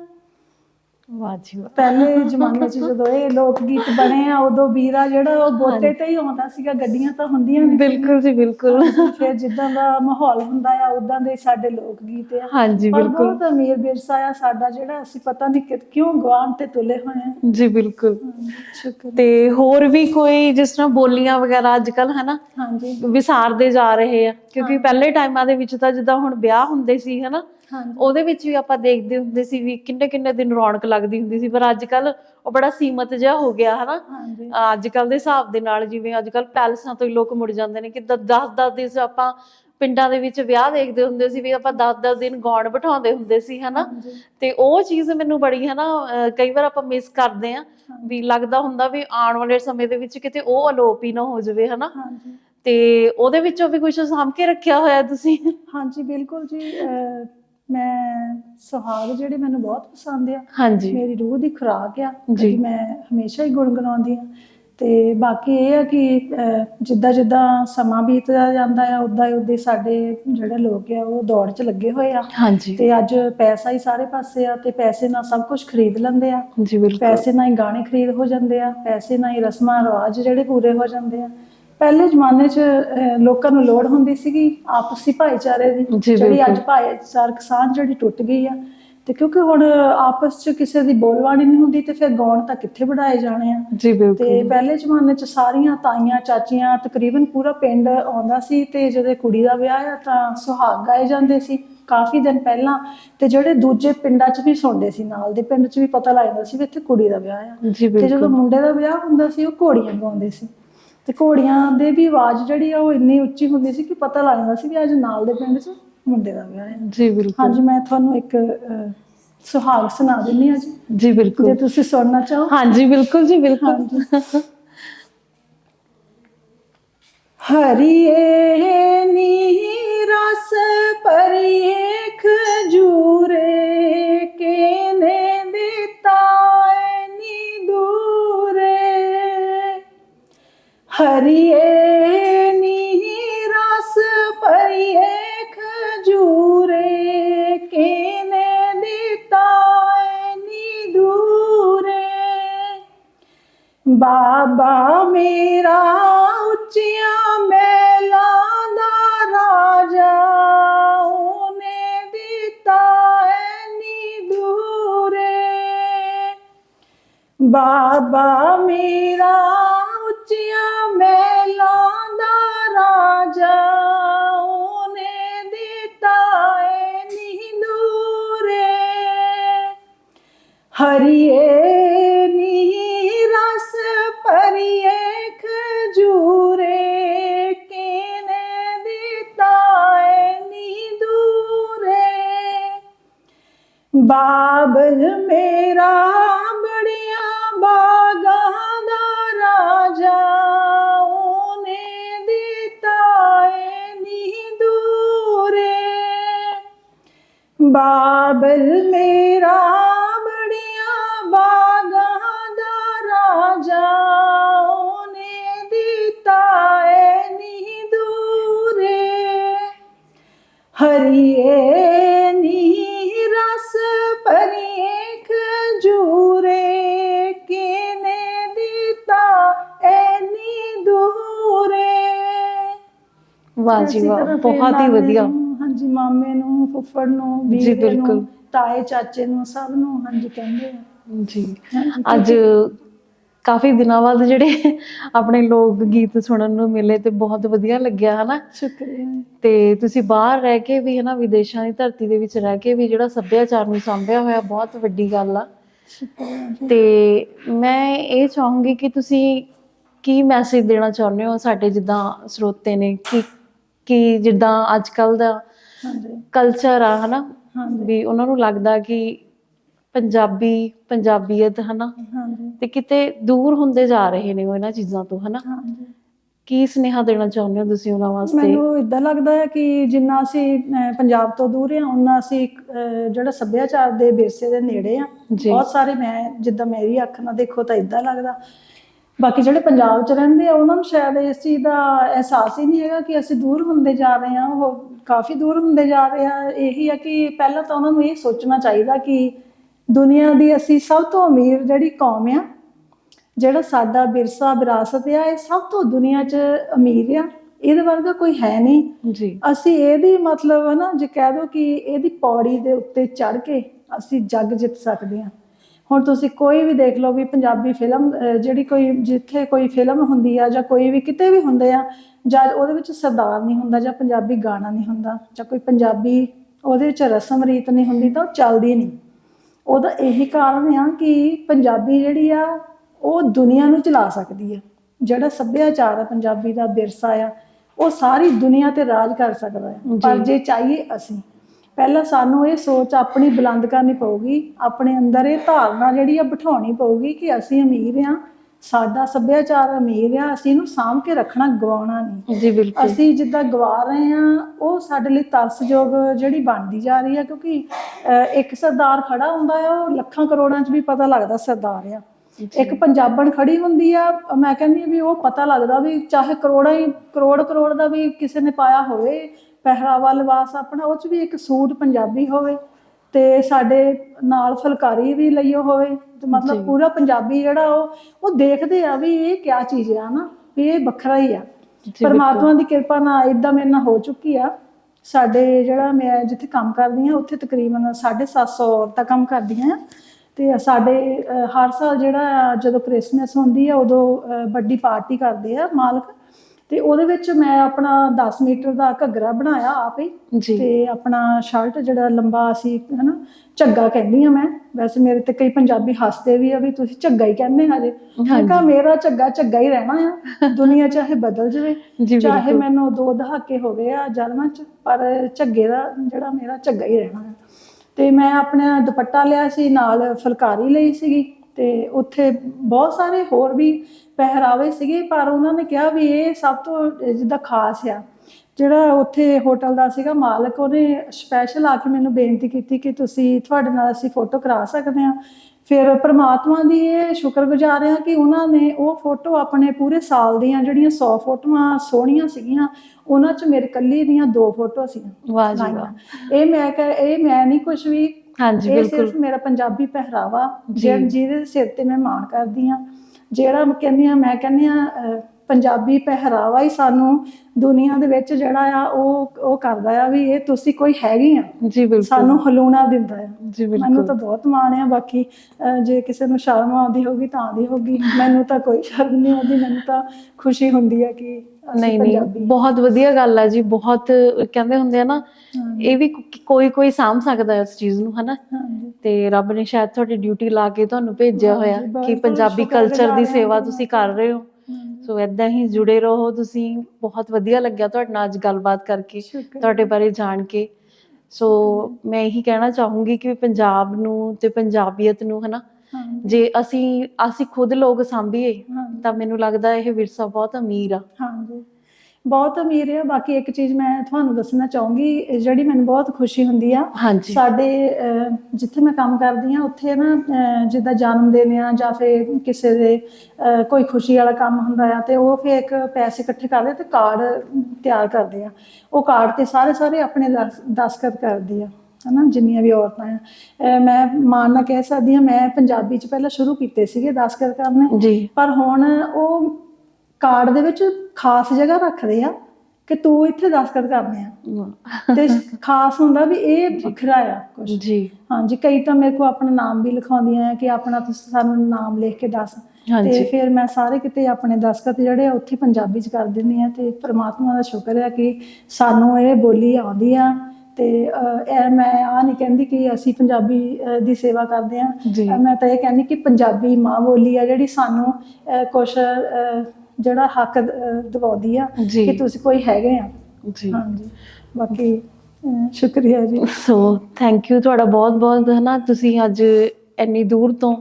ਵਾਹ ਜੀ ਵਾਹ। ਪਹਿਲੇ ਜ਼ਮਾਨੇ 'ਚ ਜਦੋਂ ਇਹ ਲੋਕ ਗੀਤ ਬਣੇ ਆ ਉਦੋਂ ਵੀਰਾ ਜਿਹੜਾ ਉਹ ਬੋਤੇ ਤੇ ਹੀ ਆਉਂਦਾ ਸੀਗਾ ਗੱਡੀਆਂ ਤਾਂ ਹੁੰਦੀਆਂ ਨਹੀਂ ਬਿਲਕੁਲ ਜੀ ਬਿਲਕੁਲ। ਫਿਰ ਜਿੱਦਾਂ ਦਾ ਮਾਹੌਲ ਹੁੰਦਾ ਆ ਉਦਾਂ ਦੇ ਸਾਡੇ ਲੋਕ ਗੀਤ ਆ। ਹਾਂਜੀ ਬਿਲਕੁਲ। ਬਹੁਤ ਅਮੀਰ ਵਿਰਸਾ ਆ ਸਾਡਾ ਜਿਹੜਾ ਅਸੀਂ ਪਤਾ ਨਹੀਂ ਕਿ ਕਿਉਂ ਗਵਾਨ ਤੇ ਤੁਲੇ ਹੋਏ ਆ। ਜੀ ਬਿਲਕੁਲ। ਤੇ ਹੋਰ ਵੀ ਕੋਈ ਜਿਸ ਤਰ੍ਹਾਂ ਬੋਲੀਆਂ ਵਗੈਰਾ ਅੱਜ ਕੱਲ ਹਨਾ? ਹਾਂਜੀ। ਵਿਸਾਰਦੇ ਜਾ ਰਹੇ ਆ। ਕਿਉਂਕਿ ਪਹਿਲੇ ਟਾਈਮਾਂ ਦੇ ਵਿੱਚ ਤਾਂ ਜਿੱਦਾਂ ਹੁਣ ਵਿਆਹ ਹੁੰਦੇ ਸੀ ਹਨਾ? ਉਹਦੇ ਵਿੱਚ ਵੀ ਆਪਾਂ ਦੇਖਦੇ ਹੁੰਦੇ ਸੀ ਵੀ ਕਿੰਨੇ ਕਿੰਨੇ ਦਿਨ ਰੌਣਕ ਲੱਗਦੀ ਹੁੰਦੀ ਸੀ ਪਰ ਅੱਜ ਕੱਲ ਉਹ ਬੜਾ ਸੀਮਤ ਜਿਹਾ ਹੋ ਗਿਆ ਹਨਾ? ਅੱਜ ਕੱਲ ਦੇ ਹਿਸਾਬ ਦੇ ਨਾਲ ਜਿਵੇਂ ਅੱਜ ਕੱਲ ਪੈਲਸਾਂ ਤੋਂ ਹੀ ਲੋਕ ਮੁੜ ਜਾਂਦੇ ਨੇ ਕਿ 10-10 ਦਿਨ ਆਪਾਂ ਪਿੰਡਾਂ ਦੇ ਵਿੱਚ ਵਿਆਹ ਦੇਖਦੇ ਹੁੰਦੇ ਸੀ ਵੀ ਆਪਾਂ 10-10 ਦਿਨ ਗਾਉਣ ਬਿਠਾਉਂਦੇ ਹੁੰਦੇ ਸੀ ਹਨਾ? ਤੇ ਉਹ ਚੀਜ਼ ਮੈਨੂੰ ਬੜੀ ਹਨਾ ਕਈ ਵਾਰ ਆਪਾਂ ਮਿਸ ਕਰਦੇ ਆ ਵੀ ਲੱਗਦਾ ਹੁੰਦਾ ਵੀ ਆਉਣ ਵਾਲੇ ਸਮੇਂ ਦੇ ਵਿੱਚ ਕਿਤੇ ਉਹ ਅਲੋਪ ਹੀ ਨਾ ਹੋ ਜਾਵੇ ਹਨਾ? ਤੇ ਉਹਦੇ ਵਿੱਚੋਂ ਵੀ ਕੁਝ ਸਾਂਭ ਕੇ ਰੱਖਿਆ ਹੋਇਆ ਤੁਸੀਂ? ਹਾਂਜੀ ਬਿਲਕੁਲ ਜੀ ਮੈਂ ਸੁਹਾਗ ਜਿਹੜੇ ਮੈਨੂੰ ਬਹੁਤ ਪਸੰਦ ਆ ਹਾਂਜੀ। ਮੇਰੀ ਰੂਹ ਦੀ ਖੁਰਾਕ ਆ ਜੀ। ਕਿ ਮੈਂ ਹਮੇਸ਼ਾ ਹੀ ਗੁਣਗੁਣਾਉਂਦੀ ਆ। ਤੇ ਬਾਕੀ ਇਹ ਆ ਕਿ ਜਿੱਦਾਂ ਜਿੱਦਾਂ ਸਮਾਂ ਬੀਤਦਾ ਜਾਂਦਾ ਆ ਉਦਾਂ ਹੀ ਉਦਾਂ ਸਾਡੇ ਜਿਹੜੇ ਲੋਕ ਆ ਉਹ ਦੌੜ 'ਚ ਲੱਗੇ ਹੋਏ ਆ। ਹਾਂਜੀ। ਤੇ ਅੱਜ ਪੈਸਾ ਹੀ ਸਾਰੇ ਪਾਸੇ ਆ ਤੇ ਪੈਸੇ ਨਾਲ ਸਭ ਕੁਝ ਖਰੀਦ ਲੈਂਦੇ ਆ। ਜੀ ਬਿਲਕੁਲ। ਪੈਸੇ ਨਾਲ ਹੀ ਗਾਣੇ ਖਰੀਦ ਹੋ ਜਾਂਦੇ ਆ ਪੈਸੇ ਨਾਲ ਹੀ ਰਸਮਾਂ ਰਿਵਾਜ ਜਿਹੜੇ ਪੂਰੇ ਹੋ ਜਾਂਦੇ ਆ। ਪਹਿਲੇ ਜ਼ਮਾਨੇ 'ਚ ਅਹ, ਲੋਕਾਂ ਨੂੰ ਲੋੜ ਹੁੰਦੀ ਸੀਗੀ ਆਪਸੀ ਭਾਈਚਾਰੇ ਦੀ ਜੀ, ਜਿਹੜੀ ਅੱਜ ਬਿਲਕੁਲ। ਭਾਈਚਾਰਕ ਸਾਂਝ ਜਿਹੜੀ ਟੁੱਟ ਗਈ ਆ। ਤੇ ਕਿਉਂਕਿ ਹੁਣ ਆਪਸ 'ਚ ਕਿਸੇ ਦੀ ਬੋਲਵਾਣੀ ਨਹੀਂ ਹੁੰਦੀ ਤੇ ਫਿਰ ਗਾਉਣ ਤਾਂ ਕਿੱਥੇ ਵਧਾਏ ਜਾਣੇ ਆ। ਜੀ ਤੇ ਬਿਲਕੁਲ ਪਹਿਲੇ ਜ਼ਮਾਨੇ 'ਚ ਸਾਰੀਆਂ ਤਾਈਆਂ ਚਾਚੀਆਂ ਤਕਰੀਬਨ ਪੂਰਾ ਪਿੰਡ ਆਉਂਦਾ ਸੀ ਤੇ ਜਦੋਂ ਕੁੜੀ ਦਾ ਵਿਆਹ ਆ ਤਾਂ ਸੁਹਾਗ ਗਾਏ ਜਾਂਦੇ ਸੀ ਕਾਫੀ ਦਿਨ ਪਹਿਲਾਂ। ਤੇ ਜਿਹੜੇ ਦੂਜੇ ਪਿੰਡਾਂ 'ਚ ਵੀ ਸੁਣਦੇ ਸੀ ਨਾਲ ਦੇ ਪਿੰਡ 'ਚ ਵੀ ਪਤਾ ਲੱਗ ਜਾਂਦਾ ਸੀ ਵੀ ਇੱਥੇ ਕੁੜੀ ਦਾ ਵਿਆਹ ਆ। ਜੀ ਤੇ ਜਦੋਂ ਬਿਲਕੁਲ। ਮੁੰਡੇ ਦਾ ਵਿਆਹ ਹੁੰਦਾ ਸੀ ਉਹ ਘੋੜੀਆਂ ਗਾਉਂਦੇ ਸੀ। ਤੇ ਘੋੜੀਆਂ ਦੇ ਵੀ ਆਵਾਜ਼ ਜਿਹੜੀ ਆ ਉਹ ਇੰਨੀ ਉੱਚੀ ਹੁੰਦੀ ਸੀ ਕਿ ਪਤਾ ਲੱਗ ਜਾਂਦਾ ਸੀ ਵੀ ਅੱਜ ਨਾਲ ਦੇ ਪਿੰਡ 'ਚ ਮੁੰਡੇ ਦਾ ਵਿਆਹ ਹੈ। ਜੀ ਬਿਲਕੁਲ। ਹਾਂਜੀ ਮੈਂ ਤੁਹਾਨੂੰ ਇੱਕ ਅਹ, ਸੁਹਾਗ ਸੁਣਾ ਦਿੰਨੀ ਆ ਜੀ। ਜੀ ਜੇ ਬਿਲਕੁਲ ਤੁਸੀਂ ਸੁਣਨਾ ਚਾਹੋ। ਹਾਂਜੀ ਬਿਲਕੁਲ ਜੀ ਬਿਲਕੁਲ। ਹਰੀਏ ਨੀ ਰਸ ਪਰਿਏ ਖਜੂਰੇ ਹਰੀਏ ਨੀ ਰਸ ਪਰਿਏ ਖਜੂਰੇ ਕੇਨੇ ਦਿੱਤਾ ਨੀ ਦੂਰੇ ਬਾਬਾ ਮੇਰਾ ਉੱਚੀਆਂ ਮਹਿਲਾਂ ਦਾ ਰਾਜਾ ਉਹਨੇ ਦਿੱਤਾ ਐਨੀ ਦੂਰੇ ਬਾਬਾ ਮੇਰਾ ਹਰੀਏ ਨੀ ਰਸ ਪਰਿਏ ਖਜੂਰੇ ਕਿਨੇ ਦਿੱਤਾਏ ਨੀ ਦੂਰੇ ਬਾਬਲ ਮੇਰਾ ਬੜੀਆਂ ਬਾਗਾਂ ਦਾ ਰਾਜਾ ਉਹਨੇ ਦਿੱਤਾ ਦਿੱਤਾਏ ਨੀ ਦੂਰੇ ਬਾਬਲ ਮੇਰਾ ਵਾਹ ਜੀ ਵਾਹ ਬਹੁਤ ਹੀ ਵਧੀਆ। ਹਾਂਜੀ ਮਾਮੇ ਨੂੰ ਫੁੱਫੜ ਨੂੰ ਜੀ, ਵੀਰੇ ਬਿਲਕੁਲ। ਨੂੰ ਤਾਏ ਚਾਚੇ ਨੂੰ ਸਭ ਨੂੰ ਹਾਂਜੀ ਕਹਿੰਦੇ ਆ। ਜੀ। ਅੱਜ ਕਾਫੀ ਦਿਨਾਂ ਬਾਅਦ ਜਿਹੜੇ ਆਪਣੇ ਲੋਕ ਗੀਤ ਸੁਣਨ ਨੂੰ ਮਿਲੇ ਤੇ ਬਹੁਤ ਵਧੀਆ ਲੱਗਿਆ ਹਨਾ? ਸ਼ੁਕਰੀਆ। ਤੇ ਤੁਸੀਂ ਬਾਹਰ ਰਹਿ ਕੇ ਵੀ ਹਨਾ ਵਿਦੇਸ਼ਾਂ ਦੀ ਧਰਤੀ ਦੇ ਵਿੱਚ ਰਹਿ ਕੇ ਵੀ ਜਿਹੜਾ ਸੱਭਿਆਚਾਰ ਨੂੰ ਸਾਂਭਿਆ ਹੋਇਆ ਬਹੁਤ ਵੱਡੀ ਗੱਲ ਆ। ਤੇ ਮੈਂ ਇਹ ਚਾਹੂੰਗੀ ਕਿ ਤੁਸੀਂ ਕੀ ਮੈਸੇਜ ਦੇਣਾ ਚਾਹੁੰਦੇ ਹੋ ਸਾਡੇ ਜਿੱਦਾਂ ਸਰੋਤੇ ਨੇ ਕਿ ਕਿ ਜਿੱਦਾਂ ਅੱਜ ਕੱਲ ਦਾ ਹਾਂਜੀ। ਕਲਚਰ ਆ ਹਨਾ? ਹਾਂਜੀ। ਵੀ ਉਹਨਾਂ ਨੂੰ ਲੱਗਦਾ ਕਿ ਪੰਜਾਬੀ ਪੰਜਾਬੀਅਤ ਹਨਾ? ਹਾਂਜੀ। ਤੇ ਕਿਤੇ ਦੂਰ ਹੁੰਦੇ ਜਾ ਰਹੇ ਨੇ ਉਹ ਇਹਨਾਂ ਚੀਜ਼ਾਂ ਤੋਂ ਹਨਾ? ਹਾਂਜੀ। ਕੀ ਸੁਨੇਹਾ ਦੇਣਾ ਚਾਹੁੰਦੇ ਹੋ ਤੁਸੀਂ ਉਹਨਾਂ ਵਾਸਤੇ? ਮੈਨੂੰ ਇਦਾਂ ਲੱਗਦਾ ਹੈ ਕਿ ਜਿੰਨਾ ਅਸੀਂ ਅਹ, ਪੰਜਾਬ ਤੋਂ ਦੂਰ ਹਾਂ ਉਨਾ ਅਸੀਂ ਅਹ, ਜਿਹੜਾ ਸੱਭਿਆਚਾਰ ਦੇ ਵਿਰਸੇ ਦੇ ਨੇੜੇ ਆ ਜੀ। ਬਹੁਤ ਸਾਰੇ ਮੈਂ ਜਿੱਦਾਂ ਮੇਰੀ ਅੱਖ ਨਾਲ ਦੇਖੋ ਤਾਂ ਇਦਾਂ ਲੱਗਦਾ ਬਾਕੀ ਜਿਹੜੇ ਪੰਜਾਬ 'ਚ ਰਹਿੰਦੇ ਆ ਉਹਨਾਂ ਨੂੰ ਸ਼ਾਇਦ ਇਸ ਚੀਜ਼ ਦਾ ਅਹਿਸਾਸ ਹੀ ਨਹੀਂ ਹੈਗਾ ਕਿ ਅਸੀਂ ਦੂਰ ਹੁੰਦੇ ਜਾ ਰਹੇ ਹਾਂ ਉਹ ਕਾਫੀ ਦੂਰ ਹੁੰਦੇ ਜਾ ਰਹੇ ਆ। ਇਹੀ ਆ ਕਿ ਪਹਿਲਾਂ ਤਾਂ ਉਹਨਾਂ ਨੂੰ ਇਹ ਸੋਚਣਾ ਚਾਹੀਦਾ ਕਿ ਦੁਨੀਆ ਦੀ ਅਸੀਂ ਸਭ ਤੋਂ ਅਮੀਰ ਜਿਹੜੀ ਕੌਮ ਆ ਜਿਹੜਾ ਸਾਡਾ ਵਿਰਸਾ ਵਿਰਾਸਤ ਆ ਇਹ ਸਭ ਤੋਂ ਦੁਨੀਆ 'ਚ ਅਮੀਰ ਆ। ਇਹਦੇ ਵਰਗਾ ਕੋਈ ਹੈ ਨਹੀਂ। ਜੀ। ਅਸੀਂ ਇਹਦੀ ਮਤਲਬ ਹੈ ਨਾ ਜੇ ਕਹਿ ਦੋ ਕਿ ਇਹਦੀ ਪੌੜੀ ਦੇ ਉੱਤੇ ਚੜ ਕੇ ਅਸੀਂ ਜੱਗ ਜਿੱਤ ਸਕਦੇ ਹਾਂ। ਹੁਣ ਤੁਸੀਂ ਕੋਈ ਵੀ ਦੇਖ ਲਓ ਵੀ ਪੰਜਾਬੀ ਫਿਲਮ ਜਿਹੜੀ ਕੋਈ ਜਿੱਥੇ ਕੋਈ ਫਿਲਮ ਹੁੰਦੀ ਆ ਜਾਂ ਕੋਈ ਵੀ ਕਿਤੇ ਵੀ ਹੁੰਦੇ ਆ ਜਾਂ ਉਹਦੇ ਵਿੱਚ ਸਰਦਾਰ ਨਹੀਂ ਹੁੰਦਾ ਜਾਂ ਪੰਜਾਬੀ ਗਾਣਾ ਨਹੀਂ ਹੁੰਦਾ ਜਾਂ ਕੋਈ ਪੰਜਾਬੀ ਉਹਦੇ ਵਿੱਚ ਰਸਮ ਰੀਤ ਨਹੀਂ ਹੁੰਦੀ ਤਾਂ ਉਹ ਚੱਲਦੀ ਨਹੀਂ। ਉਹਦਾ ਇਹੀ ਕਾਰਨ ਆ ਕਿ ਪੰਜਾਬੀ ਜਿਹੜੀ ਆ ਉਹ ਦੁਨੀਆ ਨੂੰ ਚਲਾ ਸਕਦੀ ਆ। ਜਿਹੜਾ ਸੱਭਿਆਚਾਰ ਆ ਪੰਜਾਬੀ ਦਾ ਵਿਰਸਾ ਆ ਉਹ ਸਾਰੀ ਦੁਨੀਆ ਤੇ ਰਾਜ ਕਰ ਸਕਦਾ ਹੈ। ਪਰ ਜੇ ਚਾਹੀਏ ਅਸੀਂ ਪਹਿਲਾਂ ਸਾਨੂੰ ਇਹ ਸੋਚ ਆਪਣੀ ਬੁਲੰਦ ਕਰਨੀ ਪਊਗੀ ਆਪਣੇ ਅੰਦਰ ਇਹ ਧਾਰਨਾ ਜਿਹੜੀ ਆ ਬਿਠਾਉਣੀ ਪਊਗੀ ਕਿ ਅਸੀਂ ਅਮੀਰ ਆ ਸਾਡਾ ਸੱਭਿਆਚਾਰ ਅਮੀਰ ਆ ਅਸੀਂ ਇਹਨੂੰ ਸਾਂਭ ਕੇ ਰੱਖਣਾ ਗਵਾਉਣਾ ਨਹੀਂ। ਜੀ ਬਿਲਕੁਲ। ਅਸੀਂ ਜਿੱਦਾਂ ਗਵਾ ਰਹੇ ਆ ਉਹ ਸਾਡੇ ਲਈ ਤਰਸਯੋਗ ਜਿਹੜੀ ਬਣਦੀ ਜਾ ਰਹੀ ਆ ਕਿਉਂਕਿ ਇੱਕ ਸਰਦਾਰ ਖੜਾ ਹੁੰਦਾ ਆ ਉਹ ਲੱਖਾਂ ਕਰੋੜਾਂ 'ਚ ਵੀ ਪਤਾ ਲੱਗਦਾ ਸਰਦਾਰ ਆ। ਇੱਕ ਪੰਜਾਬਣ ਖੜੀ ਹੁੰਦੀ ਆ ਮੈਂ ਕਹਿੰਦੀ ਆ ਵੀ ਉਹ ਪਤਾ ਲੱਗਦਾ ਵੀ ਚਾਹੇ ਕਰੋੜਾਂ ਹੀ ਕਰੋੜ ਕਰੋੜ ਦਾ ਵੀ ਕਿਸੇ ਨੇ ਪਾਇਆ ਹੋਵੇ ਪਹਿਰਾਵਾ ਲਿਬਾਸ ਆਪਣਾ ਉਹ 'ਚ ਵੀ ਇੱਕ ਸੂਟ ਪੰਜਾਬੀ ਹੋਵੇ ਤੇ ਸਾਡੇ ਨਾਲ ਫੁਲਕਾਰੀ ਵੀ ਲਈਓ ਹੋਵੇ ਤੇ ਮਤਲਬ। ਪੂਰਾ ਪੰਜਾਬੀ ਜਿਹੜਾ ਉਹ ਉਹ ਦੇਖਦੇ ਆ ਵੀ ਇਹ ਕਿਆ ਚੀਜ਼ ਆ ਨਾ ਵੀ ਇਹ ਵੱਖਰਾ ਹੀ ਆ। ਪਰਮਾਤਮਾ ਦੀ ਕਿਰਪਾ ਨਾਲ ਇਦਾਂ ਮੇਰੇ ਨਾਲ ਹੋ ਚੁੱਕੀ ਆ ਸਾਡੇ ਜਿਹੜਾ ਮੈਂ ਜਿੱਥੇ ਕੰਮ ਕਰਦੀ ਆ ਉੱਥੇ ਤਕਰੀਬਨ 750 ਔਰਤਾਂ ਕੰਮ ਕਰਦੀਆਂ ਆ ਤੇ ਸਾਡੇ ਹਰ ਸਾਲ ਜਿਹੜਾ ਜਦੋਂ ਕ੍ਰਿਸਮਸ ਹੁੰਦੀ ਆ ਉਦੋਂ ਵੱਡੀ ਪਾਰਟੀ ਕਰਦੇ ਆ ਮਾਲਕ ਤੇ ਉਹਦੇ ਵਿੱਚ ਮੈਂ ਆਪਣਾ 10 ਮੀਟਰ ਦਾ ਘੱਗਰਾ ਬਣਾਇਆ ਆਪ। ਹੀ ਤੇ ਆਪਣਾ ਸ਼ਰਟ ਜਿਹੜਾ ਲੰਬਾ ਸੀ ਹਨਾ ਝੱਗਾ ਕਹਿੰਦੀ ਆ ਮੈਂ। ਵੈਸੇ ਮੇਰੇ ਤੇ ਕਈ ਪੰਜਾਬੀ ਹੱਸਦੇ ਵੀ ਆ ਵੀ ਤੁਸੀਂ ਝੱਗਾ ਹੀ ਕਹਿੰਦੇ ਹਜੇ। ਮੈਂ ਕਿਹਾ ਮੇਰਾ ਝੱਗਾ ਝੱਗਾ ਹੀ ਰਹਿਣਾ ਆ। ਦੁਨੀਆ ਚਾਹੇ ਬਦਲ ਜਾਵੇ ਚਾਹੇ ਮੈਨੂੰ ਦੋ ਦਹਾਕੇ ਹੋ ਗਏ ਆ ਜਨਮਾਂ ਚ ਪਰ ਝੱਗੇ ਦਾ ਜਿਹੜਾ ਮੇਰਾ ਝੱਗਾ ਹੀ ਰਹਿਣਾ ਹੈ ਤੇ ਮੈਂ ਆਪਣਾ ਦੁਪੱਟਾ ਲਿਆ ਸੀ ਨਾਲ ਫੁਲਕਾਰੀ ਲਈ ਸੀਗੀ। ਤੇ ਉੱਥੇ ਬਹੁਤ ਸਾਰੇ ਹੋਰ ਵੀ ਪਹਿਰਾਵੇ ਸੀਗੇ ਪਰ ਉਹਨਾਂ ਨੇ ਕਿਹਾ ਵੀ ਇਹ ਸਭ ਤੋਂ ਜਿੱਦਾਂ ਖਾਸ ਆ। ਜਿਹੜਾ ਉੱਥੇ ਹੋਟਲ ਦਾ ਸੀਗਾ ਮਾਲਕ ਉਹਨੇ ਸਪੈਸ਼ਲ ਆ ਕੇ ਮੈਨੂੰ ਬੇਨਤੀ ਕੀਤੀ ਕਿ ਤੁਸੀਂ ਤੁਹਾਡੇ ਨਾਲ ਅਸੀਂ ਫੋਟੋ ਕਰਾ ਸਕਦੇ ਹਾਂ। ਫਿਰ ਪ੍ਰਮਾਤਮਾ ਦੀ ਇਹ ਸ਼ੁਕਰਗੁਜ਼ਾਰ ਆ ਕਿ ਉਹਨਾਂ ਨੇ ਉਹ ਫੋਟੋ ਆਪਣੇ ਪੂਰੇ ਸਾਲ ਦੀਆਂ ਜਿਹੜੀਆਂ 100 ਫੋਟੋਆਂ ਸੋਹਣੀਆਂ ਸੀਗੀਆਂ ਉਹਨਾਂ 'ਚ ਮੇਰੇ ਕੱਲੀ ਦੀਆਂ ਦੋ ਫੋਟੋ ਸੀਗੀਆਂ। ਵਾਹ ਜੀ। ਵਾਹ। ਇਹ ਮੈਂ ਇਹ ਮੈਂ ਨਹੀਂ ਕੁਝ ਵੀ ਹਾਂਜੀ ਇਹ ਬਿਲਕੁਲ। ਸਿਰਫ ਮੇਰਾ ਪੰਜਾਬੀ ਪਹਿਰਾਵਾ ਜਿਹਦੇ ਸਿਰ ਤੇ ਮੈਂ ਮਾਣ ਕਰਦੀ ਆ ਜਿਹੜਾ ਕਹਿੰਦੀ ਆ ਮੈਂ ਕਹਿੰਦੀ ਆ ਪੰਜਾਬੀ ਪਹਿਰਾਵਾ ਹੀ ਸਾਨੂੰ ਦੁਨੀਆ ਦੇ ਵਿੱਚ ਜਿਹੜਾ ਆ ਉਹ ਉਹ ਕਰਦਾ ਆ ਵੀ ਇਹ ਤੁਸੀਂ ਕੋਈ ਹੈਗੀ ਆ। ਜੀ ਬਿਲਕੁਲ। ਸਾਨੂੰ ਹਲੂਣਾ ਦਿੰਦਾ ਆ। ਜੀ ਮੈਨੂੰ ਬਿਲਕੁਲ ਤਾਂ ਬਹੁਤ ਮਾਣ ਆ। ਬਾਕੀ ਜੇ ਕਿਸੇ ਨੂੰ ਸ਼ਰਮ ਆਉਂਦੀ ਹੋਗੀ ਤਾਂ ਆਉਂਦੀ ਹੋਗੀ ਮੈਨੂੰ ਤਾਂ ਕੋਈ ਸ਼ਰਮ ਨਹੀਂ ਆਉਂਦੀ। ਮੈਨੂੰ ਤਾਂ ਖੁਸ਼ੀ ਹੁੰਦੀ ਆ ਕਿ ਨਹੀਂ ਨਹੀਂ। ਬਹੁਤ ਵਧੀਆ ਗੱਲ ਹੈ ਜੀ। ਬਹੁਤ ਕਹਿੰਦੇ ਹੁੰਦੇ ਆ ਨਾ ਇਹ ਵੀ ਕੋਈ ਕੋਈ ਸਾਂਭ ਸਕਦਾ ਉਸ ਚੀਜ਼ ਨੂੰ ਹਨਾ? ਤੇ ਰੱਬ ਨੇ ਸ਼ਾਇਦ ਤੁਹਾਡੀ ਡਿਊਟੀ ਲਾ ਕੇ ਤੁਹਾਨੂੰ ਭੇਜਿਆ ਹੋਇਆ ਕਿ ਪੰਜਾਬੀ ਕਲਚਰ ਦੀ ਸੇਵਾ। ਤੁਸੀਂ ਕਰ ਰਹੇ ਹੋ। ਸੋ ਇਦਾਂ ਹੀ ਜੁੜੇ ਰਹੋ। ਤੁਸੀਂ ਬਹੁਤ ਵਧੀਆ ਲੱਗਿਆ ਤੁਹਾਡੇ ਨਾਲ ਅੱਜ ਗੱਲਬਾਤ ਕਰਕੇ ਤੁਹਾਡੇ ਬਾਰੇ ਜਾਣ ਕੇ। ਸੋ ਮੈਂ ਇਹੀ ਕਹਿਣਾ ਚਾਹੂੰਗੀ ਕਿ ਪੰਜਾਬ ਨੂੰ ਤੇ ਪੰਜਾਬੀਅਤ ਨੂੰ ਹਨਾ ਜੇ ਅਸੀਂ ਅਸੀਂ ਖੁਦ ਲੋਕ ਸਾਂਭੀਏ ਤਾਂ ਮੈਨੂੰ ਲੱਗਦਾ ਇਹ ਵਿਰਸਾ ਬਹੁਤ ਅਮੀਰ ਆ। ਹਾਂਜੀ। ਬਹੁਤ ਅਮੀਰ ਹੈ ਬਾਕੀ ਇੱਕ ਚੀਜ਼ ਮੈਂ ਤੁਹਾਨੂੰ ਦੱਸਣਾ ਚਾਹੂੰਗੀ ਜਿਹੜੀ ਮੈਨੂੰ ਬਹੁਤ ਖੁਸ਼ੀ ਹੁੰਦੀ ਆ ਸਾਡੇ ਜਿੱਥੇ ਮੈਂ ਕੰਮ ਕਰਦੀ ਆ ਉੱਥੇ ਨਾ ਜਿੱਦਾਂ ਜਨਮ ਦਿਨ ਆ ਜਾਂ ਫਿਰ ਕਿਸੇ ਦੇ ਕੋਈ ਖੁਸ਼ੀ ਵਾਲਾ ਕੰਮ ਹੁੰਦਾ ਆ ਤੇ ਉਹ ਫਿਰ ਇੱਕ ਪੈਸੇ ਇਕੱਠੇ ਕਰਦੇ ਤੇ ਕਾਰਡ ਤਿਆਰ ਕਰਦੇ ਆ। ਉਹ ਕਾਰਡ ਤੇ ਸਾਰੇ ਸਾਰੇ ਆਪਣੇ ਦਸ- ਦਸਤਖਤ ਕਰਦੇ ਆ ਹਨਾ ਜਿੰਨੀਆਂ ਵੀ ਔਰਤਾਂ ਆ। ਮੈਂ ਮਾਣ ਨਾਲ ਕਹਿ ਸਕਦੀ ਆ ਮੈਂ ਪੰਜਾਬੀ ਚ ਪਹਿਲਾਂ ਸ਼ੁਰੂ ਕੀਤੇ ਸੀਗੇ ਦਸਤਖਤ ਕਰਨੇ। ਪਰ ਹੁਣ ਉਹ ਕਾਰਡ ਦੇ ਵਿੱਚ ਖਾਸ ਜਗ੍ਹਾ ਰੱਖਦੇ ਆ ਕਿ ਤੂੰ ਇੱਥੇ ਦਸਤਖਤ ਕਰਨੇ ਆ। ਤੇ ਖਾਸ ਹੁੰਦਾ ਵੀ ਇਹ ਵੱਖਰਾ ਆ ਕੁਝ ਜੀ। ਹਾਂਜੀ ਕਈ ਤਾਂ ਮੇਰੇ ਕੋ ਆਪਣਾ ਨਾਮ ਵੀ ਲਿਖਾਉਂਦੀਆਂ ਆ ਕਿ ਆਪਣਾ ਤੁਸੀਂ ਸਾਨੂੰ ਨਾਮ ਲਿਖ ਕੇ ਦੱਸ। ਤੇ ਫਿਰ ਮੈਂ ਸਾਰੇ ਕਿਤੇ ਆਪਣੇ ਦਸਤਖਤ ਜਿਹੜੇ ਆ ਉੱਥੇ ਪੰਜਾਬੀ ਚ ਕਰ ਦਿੰਦੀ ਆ ਤੇ ਪ੍ਰਮਾਤਮਾ ਦਾ ਸ਼ੁਕਰ ਹੈ ਕਿ ਸਾਨੂੰ ਇਹ ਬੋਲੀ ਆਉਂਦੀ ਆ। ਤੇ ਇਹ ਮੈਂ ਆ ਨਹੀਂ ਕਹਿੰਦੀ ਕਿ ਅਸੀਂ ਪੰਜਾਬੀ ਦੀ ਸੇਵਾ ਕਰਦੇ ਆ। ਮੈਂ ਤਾਂ ਇਹ ਕਹਿੰਦੀ ਕਿ ਪੰਜਾਬੀ ਮਾਂ ਬੋਲੀ ਆ ਜਿਹੜੀ ਸਾਨੂੰ ਕੁਝ ਜਿਹੜਾ ਹੱਕ ਦਿਵਾਉਂਦੀ ਆ ਕਿ ਤੁਸੀਂ ਕੋਈ ਹੈਗੇ ਆ। ਜੀ। ਹਾਂਜੀ। ਬਾਕੀ ਸ਼ੁਕਰੀਆ ਜੀ। ਸੋ ਥੈਂਕ ਯੂ ਤੁਹਾਡਾ ਬਹੁਤ ਬਹੁਤ ਹੈ ਨਾ ਤੁਸੀਂ ਅੱਜ ਇੰਨੀ ਦੂਰ ਤੋਂ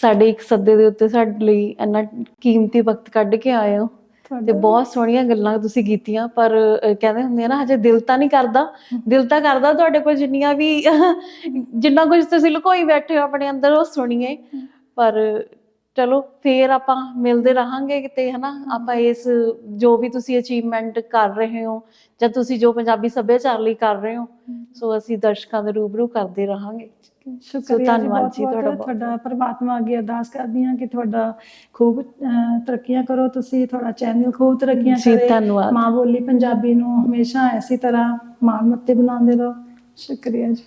ਸਾਡੇ ਇੱਕ ਸੱਦੇ ਦੇ ਉੱਤੇ ਸਾਡੇ ਲਈ ਇੰਨਾ ਕੀਮਤੀ ਵਕਤ ਕੱਢ ਕੇ ਆਏ ਹੋ। ਤੇ ਬਹੁਤ ਸੋਹਣੀਆਂ ਗੱਲਾਂ ਤੁਸੀਂ ਕੀਤੀਆਂ ਪਰ ਕਹਿੰਦੇ ਹੁੰਦੇ ਆ ਨਾ ਹਜੇ ਦਿਲ ਤਾਂ ਨਹੀਂ ਕਰਦਾ। ਦਿਲ ਤਾਂ ਕਰਦਾ ਤੁਹਾਡੇ ਕੋਲ ਜਿੰਨੀਆਂ ਵੀ ਜਿੰਨਾ ਕੁਝ ਤੁਸੀਂ ਲੁਕੋਈ ਬੈਠੇ ਹੋ ਆਪਣੇ ਅੰਦਰ ਉਹ ਸੁਣੀਏ। ਪਰ ਚਲੋ ਫੇਰ ਆਪਾਂ ਮਿਲਦੇ ਰਹਾਂਗੇ ਕਿਤੇ ਹਨਾ? ਆਪਾਂ ਇਸ ਜੋ ਵੀ ਤੁਸੀਂ ਅਚੀਵਮੈਂਟ ਕਰ ਰਹੇ ਹੋ ਜਾਂ ਤੁਸੀਂ ਜੋ ਪੰਜਾਬੀ ਸੱਭਿਆਚਾਰ ਲਈ ਕਰ ਰਹੇ ਹੋ ਸੋ ਅਸੀਂ ਦਰਸ਼ਕਾਂ ਦੇ ਰੂਬਰੂ ਕਰਦੇ ਰਹਾਂਗੇ। ਸ਼ੁਕਰੀਆ ਧੰਨਵਾਦ ਜੀ ਬਹੁਤ ਤੁਹਾਡਾ ਬਹੁਤ। ਤੁਹਾਡਾ ਪਰਮਾਤਮਾ ਅੱਗੇ ਅਰਦਾਸ ਕਰਦੀ ਹਾਂ ਕਿ ਤੁਹਾਡਾ ਖੂਬ ਤਰੱਕੀਆਂ ਕਰੋ ਤੁਸੀਂ ਤੁਹਾਡਾ ਚੈਨਲ ਖੂਬ ਤਰੱਕੀਆਂ ਜੀ ਧੰਨਵਾਦ। ਮਾਂ ਬੋਲੀ ਪੰਜਾਬੀ ਨੂੰ ਹਮੇਸ਼ਾ ਐਸੀ ਤਰ੍ਹਾਂ ਮਾਣ ਮੱਤੇ ਬਣਾਉਂਦੇ ਰਹੋ। ਸ਼ੁਕਰੀਆ ਜੀ।